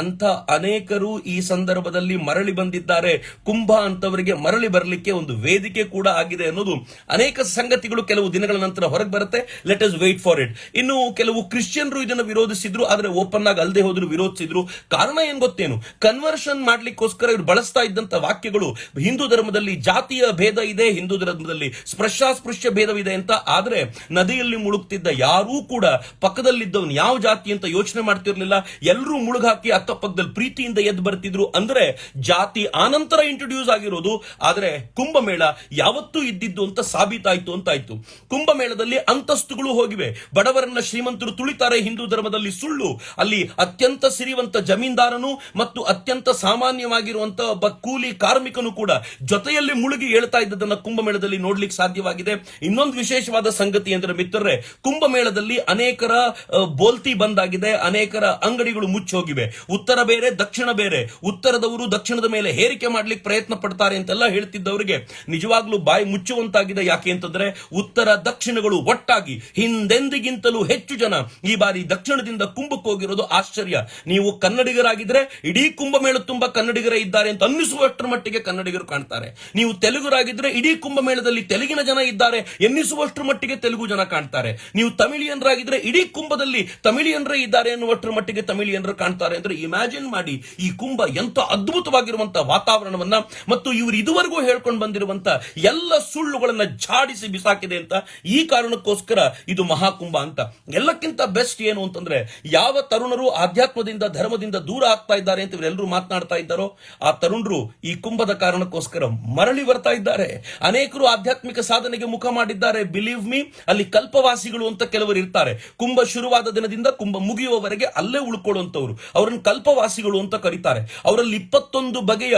ಅಂತ ಅನೇಕರು ಈ ಸಂದರ್ಭದಲ್ಲಿ ಮರಳಿ ಬಂದಿದ್ದಾರೆ. ಕುಂಭ ಅಂತವರಿಗೆ ಮರಳಿ ಬರಲಿಕ್ಕೆ ಒಂದು ವೇದಿಕೆ ಕೂಡ ಆಗಿದೆ ಅನ್ನೋದು ಅನೇಕ ಸಂಗತಿಗಳು ಕೆಲವು ದಿನಗಳ ನಂತರ ಹೊರಗೆ ಬರುತ್ತೆ. Let us wait for it ಇನ್ನು ಕೆಲವು ಕ್ರಿಶ್ಚಿಯನ್ರು ಇದನ್ನು ವಿರೋಧಿಸಿದ್ರು, ಆದರೆ ಓಪನ್ ಆಗಿ ಅಲ್ಲದೆ ಹೋದ್ರು, ವಿರೋಧಿಸಿದ್ರು. ಕಾರಣ ಏನ್ ಗೊತ್ತೇನು? ಕನ್ವರ್ಷನ್ ಮಾಡ್ಲಿಕ್ಕೋಸ್ಕರ ಇವರು ಬಳಸ್ತಾ ಇದ್ದಂತ ವಾಕ್ಯಗಳು ಹಿಂದೂ ಧರ್ಮದಲ್ಲಿ ಜಾತಿಯ ಭೇದ ಇದೆ, ಹಿಂದೂ ಧರ್ಮದಲ್ಲಿ ಸ್ಪೃಶ್ಯಾಸ್ಪೃಶ್ಯ ಭೇದವಿದೆ ಅಂತ. ಆದ್ರೆ ನದಿಯಲ್ಲಿ ಮುಳುಗ್ತಿದ್ದ ಯಾರೂ ಕೂಡ ಪಕ್ಕದಲ್ಲಿದ್ದವನು ಯಾವ ಜಾತಿ ಅಂತ ಯೋಚನೆ ಮಾಡ್ತಿರ್ಲಿಲ್ಲ. ಎಲ್ಲರೂ ಮುಳುಗಾಕಿ ಅಕ್ಕಪಕ್ಕದಲ್ಲಿ ಪ್ರೀತಿಯಿಂದ ಎದ್ದು ಬರ್ತಿದ್ರು. ಅಂದ್ರೆ ಜಾತಿ ಆನಂತರ ಇಂಟ್ರೊಡ್ಯೂಸ್ ಆಗಿರೋದು. ಆದ್ರೆ ಕುಂಭಮೇಳ ಯಾವತ್ತೂ ಇದ್ದಿದ್ದು ಅಂತ ಸಾಬೀತಾಯ್ತು ಅಂತಾಯ್ತು. ಕುಂಭಮೇಳದಲ್ಲಿ ಅಂತಸ್ತುಗಳು ಹೋಗಿವೆ. ಬಡವರನ್ನ ಶ್ರೀಮಂತರು ತುಳಿತಾರೆ ಹಿಂದೂ ಧರ್ಮದಲ್ಲಿ ಸುಳ್ಳು. ಅಲ್ಲಿ ಅತ್ಯಂತ ಸಿರಿವಂತ ಜಮೀನ್ದಾರನು ಮತ್ತು ಅತ್ಯಂತ ಸಾಮಾನ್ಯವಾಗಿರುವಂತಹ ಒಬ್ಬ ಕೂಲಿ ಕಾರ್ಮಿಕನು ಕೂಡ ಜೊತೆಯಲ್ಲಿ ಮುಳುಗಿ ಹೇಳ್ತಾ ಇದ್ದದನ್ನ ಕುಂಭಮೇಳದಲ್ಲಿ ನೋಡ್ಲಿಕ್ಕೆ ಸಾಧ್ಯವಾಗಿದೆ. ಇನ್ನೊಂದು ವಿಶೇಷವಾದ ಸಂಗತಿ ಅಂದ್ರೆ ಮಿತ್ರರೇ ಕುಂಭಮೇಳದಲ್ಲಿ ಅನೇಕರ ಬೋಲ್ತಿ ಬಂದಾಗಿದೆ, ಅನೇಕರ ಅಂಗಡಿಗಳು ಮುಚ್ಚೋಗಿವೆ. ಉತ್ತರ ಬೇರೆ, ದಕ್ಷಿಣ ಬೇರೆ. ಉತ್ತರದವರು ದಕ್ಷಿಣದ ಮೇಲೆ ಹೇರಿಕೆ ಮಾಡ್ಲಿಕ್ಕೆ ಪ್ರಯತ್ನ ಪಡ್ತಾರೆ ಅಂತೆಲ್ಲ ಹೇಳ್ತಿದ್ದವರಿಗೆ ನಿಜವಾಗ್ಲೂ ಬಾಯಿ ಮುಚ್ಚುವಂತಾಗಿದೆ. ಯಾಕೆ ಅಂತಂದ್ರೆ ಉತ್ತರ ದಕ್ಷಿಣಗಳು ಒಟ್ಟಾಗಿ ಹಿಂದೆಂದಿಗಿಂತಲೂ ಹೆಚ್ಚು ಜನ ಈ ಬಾರಿ ದಕ್ಷಿಣದಿಂದ ಕುಂಭಕ್ಕೆ ಹೋಗಿರೋದು ಆಶ್ಚರ್ಯ. ನೀವು ಕನ್ನಡಿಗರಾಗಿದ್ರೆ ಇಡೀ ಕುಂಭಮೇಳ ತುಂಬಾ ಕನ್ನಡಿಗರೇ ಇದ್ದಾರೆ ಅಂತ ಅನ್ನಿಸುವಷ್ಟರ ಮಟ್ಟಿಗೆ ಕನ್ನಡಿಗರು ಕಾಣ್ತಾರೆ. ನೀವು ತೆಲುಗುರಾಗಿದ್ರೆ ಇಡೀ ಕುಂಭಮೇಳದಲ್ಲಿ ತೆಲುಗಿನ ಜನ ಇದ್ದಾರೆ ಎನ್ನಿಸುವಷ್ಟರ ಮಟ್ಟಿಗೆ ತೆಲುಗು ಜನ ಕಾಣ್ತಾರೆ. ನೀವು ನೀವು ತಮಿಳಿಯನ್ರಾಗಿದ್ರೆ ಇಡೀ ಕುಂಭದಲ್ಲಿ ತಮಿಳಿಯನ್ರೇ ಇದ್ದಾರೆ ಅನ್ನುವಷ್ಟರ ಮಟ್ಟಿಗೆ ತಮಿಳಿಯನ್ರು ಕಾಣ್ತಾರೆ ಅಂದ್ರೆ ಇಮ್ಯಾಜಿನ್ ಮಾಡಿ ಈ ಕುಂಭ ಎಂತ ಅದ್ಭುತವಾಗಿರುವಂತ ವಾತಾವರಣವನ್ನ ಮತ್ತು ಇವರು ಇದುವರೆಗೂ ಹೇಳ್ಕೊಂಡು ಬಂದಿರುವಂತ ಎಲ್ಲ ಸುಳ್ಳುಗಳನ್ನ ಝಾಡಿಸಿ ಬಿಸಾಕಿದೆ ಅಂತ ಈ ಕಾರಣಕ್ಕೋಸ್ಕರ ಇದು ಮಹಾಕುಂಭ ಅಂತ. ಎಲ್ಲಕ್ಕಿಂತ ಬೆಸ್ಟ್ ಏನು ಅಂತಂದ್ರೆ ಯಾವ ತರುಣರು ಆಧ್ಯಾತ್ಮದಿಂದ, ಧರ್ಮದಿಂದ ದೂರ ಆಗ್ತಾ ಇದ್ದಾರೆ ಅಂತ ಇವರೆಲ್ಲರೂ ಮಾತನಾಡ್ತಾ ಇದ್ದಾರೋ, ಆ ತರುಣರು ಈ ಕುಂಭದ ಕಾರಣಕ್ಕೋಸ್ಕರ ಮರಳಿ ಬರ್ತಾ ಇದ್ದಾರೆ. ಅನೇಕರು ಆಧ್ಯಾತ್ಮಿಕ ಸಾಧನೆಗೆ ಮುಖ ಮಾಡಿದ್ದಾರೆ. ಬಿಲೀವ್ ಮೀ ಅಲ್ಲಿ ಕಲ್ಪವಾಸಿಗಳು ಅಂತ ಕೆಲವರು ಇರ್ತಾರೆ. ಕುಂಭ ಶುರುವಾದ ದಿನದಿಂದ ಕುಂಭ ಮುಗಿಯುವವರೆಗೆ ಅಲ್ಲೇ ಉಳ್ಕೊಳ್ಳುವಂತವ್ರು ಅವರನ್ನು ಕಲ್ಪವಾಸಿಗಳು ಅಂತ ಕರೀತಾರೆ. ಅವರಲ್ಲಿ ಇಪ್ಪತ್ತೊಂದು ಬಗೆಯ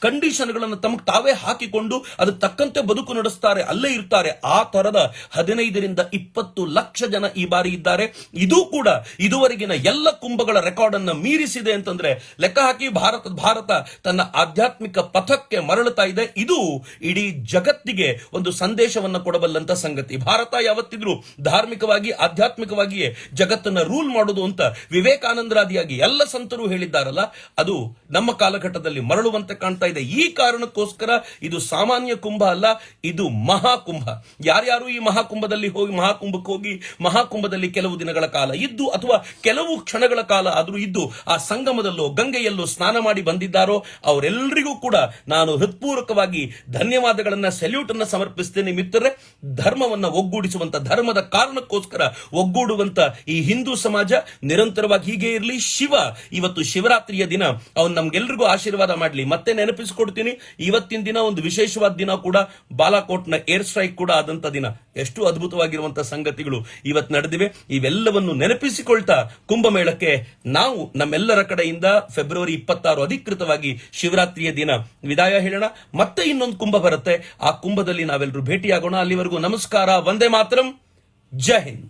ಕಂಡೀಷನ್ಗಳನ್ನು ತಮಗೆ ತಾವೇ ಹಾಕಿಕೊಂಡು ಅದಕ್ಕೆ ತಕ್ಕಂತೆ ಬದುಕು ನಡೆಸ್ತಾರೆ, ಅಲ್ಲೇ ಇರ್ತಾರೆ. ಆ ತರದ ಹದಿನೈದರಿಂದ ಇಪ್ಪತ್ತು ಲಕ್ಷ ಜನ ಈ ಬಾರಿ ಇದ್ದಾರೆ. ಇದು ಕೂಡ ಇದುವರೆಗಿನ ಎಲ್ಲ ಕುಂಭಗಳ ರೆಕಾರ್ಡ್ ಅನ್ನು ಮೀರಿಸಿದೆ ಅಂತಂದ್ರೆ ಲೆಕ್ಕ ಹಾಕಿ ಭಾರತ ಭಾರತ ತನ್ನ ಆಧ್ಯಾತ್ಮಿಕ ಪಥಕ್ಕೆ ಮರಳುತ್ತಾ ಇದೆ. ಇದು ಇಡೀ ಜಗತ್ತಿಗೆ ಒಂದು ಸಂದೇಶವನ್ನ ಕೊಡಬಲ್ಲಂತ ಸಂಗತಿ. ಭಾರತ ಯಾವತ್ತಿದ್ರೂ ಧಾರ್ಮಿಕವಾಗಿ, ಆಧ್ಯಾತ್ಮಿಕವಾಗಿಯೇ ಜಗತ್ತನ್ನ ರೂಲ್ ಮಾಡೋದು ಅಂತ ವಿವೇಕಾನಂದರಾದಿಯಾಗಿ ಎಲ್ಲ ಸಂತರು ಹೇಳಿದ್ದಾರಲ್ಲ, ಅದು ನಮ್ಮ ಕಾಲಘಟ್ಟದಲ್ಲಿ ಮರಳುವಂತೆ ಕಾಣ್ತಾ ಇದೆ. ಈ ಕಾರಣಕ್ಕೋಸ್ಕರ ಇದು ಸಾಮಾನ್ಯ ಕುಂಭ ಅಲ್ಲ, ಇದು ಮಹಾಕುಂಭ. ಯಾರ್ಯಾರು ಈ ಮಹಾಕುಂಭದಲ್ಲಿ ಹೋಗಿ, ಮಹಾಕುಂಭಕ್ಕೆ ಹೋಗಿ, ಮಹಾಕುಂಭದಲ್ಲಿ ಕೆಲವು ದಿನಗಳ ಕಾಲ ಇದ್ದು ಅಥವಾ ಕೆಲವು ಕ್ಷಣಗಳ ಕಾಲ ಆದರೂ ಇದ್ದು ಆ ಸಂಗಮದಲ್ಲೋ, ಗಂಗೆಯಲ್ಲೋ ಸ್ನಾನ ಮಾಡಿ ಬಂದಿದ್ದಾರೋ ಅವರೆಲ್ಲರಿಗೂ ಕೂಡ ನಾನು ಹೃತ್ಪೂರ್ವಕವಾಗಿ ಧನ್ಯವಾದಗಳನ್ನ ಸೆಲ್ಯೂಟ್ ಅನ್ನ ಸಮರ್ಪಿಸ್ತೇನೆ ಮಿತ್ರರೇ. ಧರ್ಮವನ್ನ ಒಗ್ಗೂಡಿಸುವಂತ, ಧರ್ಮದ ಕಾರಣಕ್ಕೋಸ್ಕರ ಒಗ್ಗೂಡುವಂತ ಈ ಹಿಂದೂ ಸಮಾಜ ನಿರಂತರವಾಗಿ ಹೀಗೆ ಇರಲಿ. ಶಿವ, ಇವತ್ತು ಶಿವರಾತ್ರಿಯ ದಿನ, ಅವನು ನಮ್ಗೆಲ್ರಿಗೂ ಆಶೀರ್ವಾದ ಮಾಡಲಿ. ಮತ್ತೆ ನೆನಪಿಸಿಕೊಡ್ತೀನಿ, ಇವತ್ತಿನ ದಿನ ಒಂದು ವಿಶೇಷವಾದ ದಿನ ಕೂಡ, ಬಾಲಾಕೋಟ್ನ ಏರ್ ಸ್ಟ್ರೈಕ್ ಕೂಡ ಆದಂತ ದಿನ. ಎಷ್ಟು ಅದ್ಭುತವಾಗಿರುವಂತಹ ಸಂಗತಿಗಳು ಇವತ್ತು ನಡೆದಿವೆ. ಇವೆಲ್ಲವನ್ನು ನೆನಪಿಸಿಕೊಳ್ತಾ ಕುಂಭಮೇಳಕ್ಕೆ ನಾವು ನಮ್ಮೆಲ್ಲರ ಕಡೆಯಿಂದ ಫೆಬ್ರವರಿ ಇಪ್ಪತ್ತಾರು ಅಧಿಕೃತವಾಗಿ ಶಿವರಾತ್ರಿಯ ದಿನ ವಿದಾಯ ಹೇಳೋಣ. ಮತ್ತೆ ಇನ್ನೊಂದು ಕುಂಭ ಬರುತ್ತೆ. ಆ ಕುಂಭದಲ್ಲಿ ನಾವೆಲ್ಲರೂ ಭೇಟಿಯಾಗೋಣ. ಅಲ್ಲಿವರೆಗೂ ನಮಸ್ಕಾರ. ವಂದೇ ಮಾತರಂ. ಜೈ ಹಿಂದ್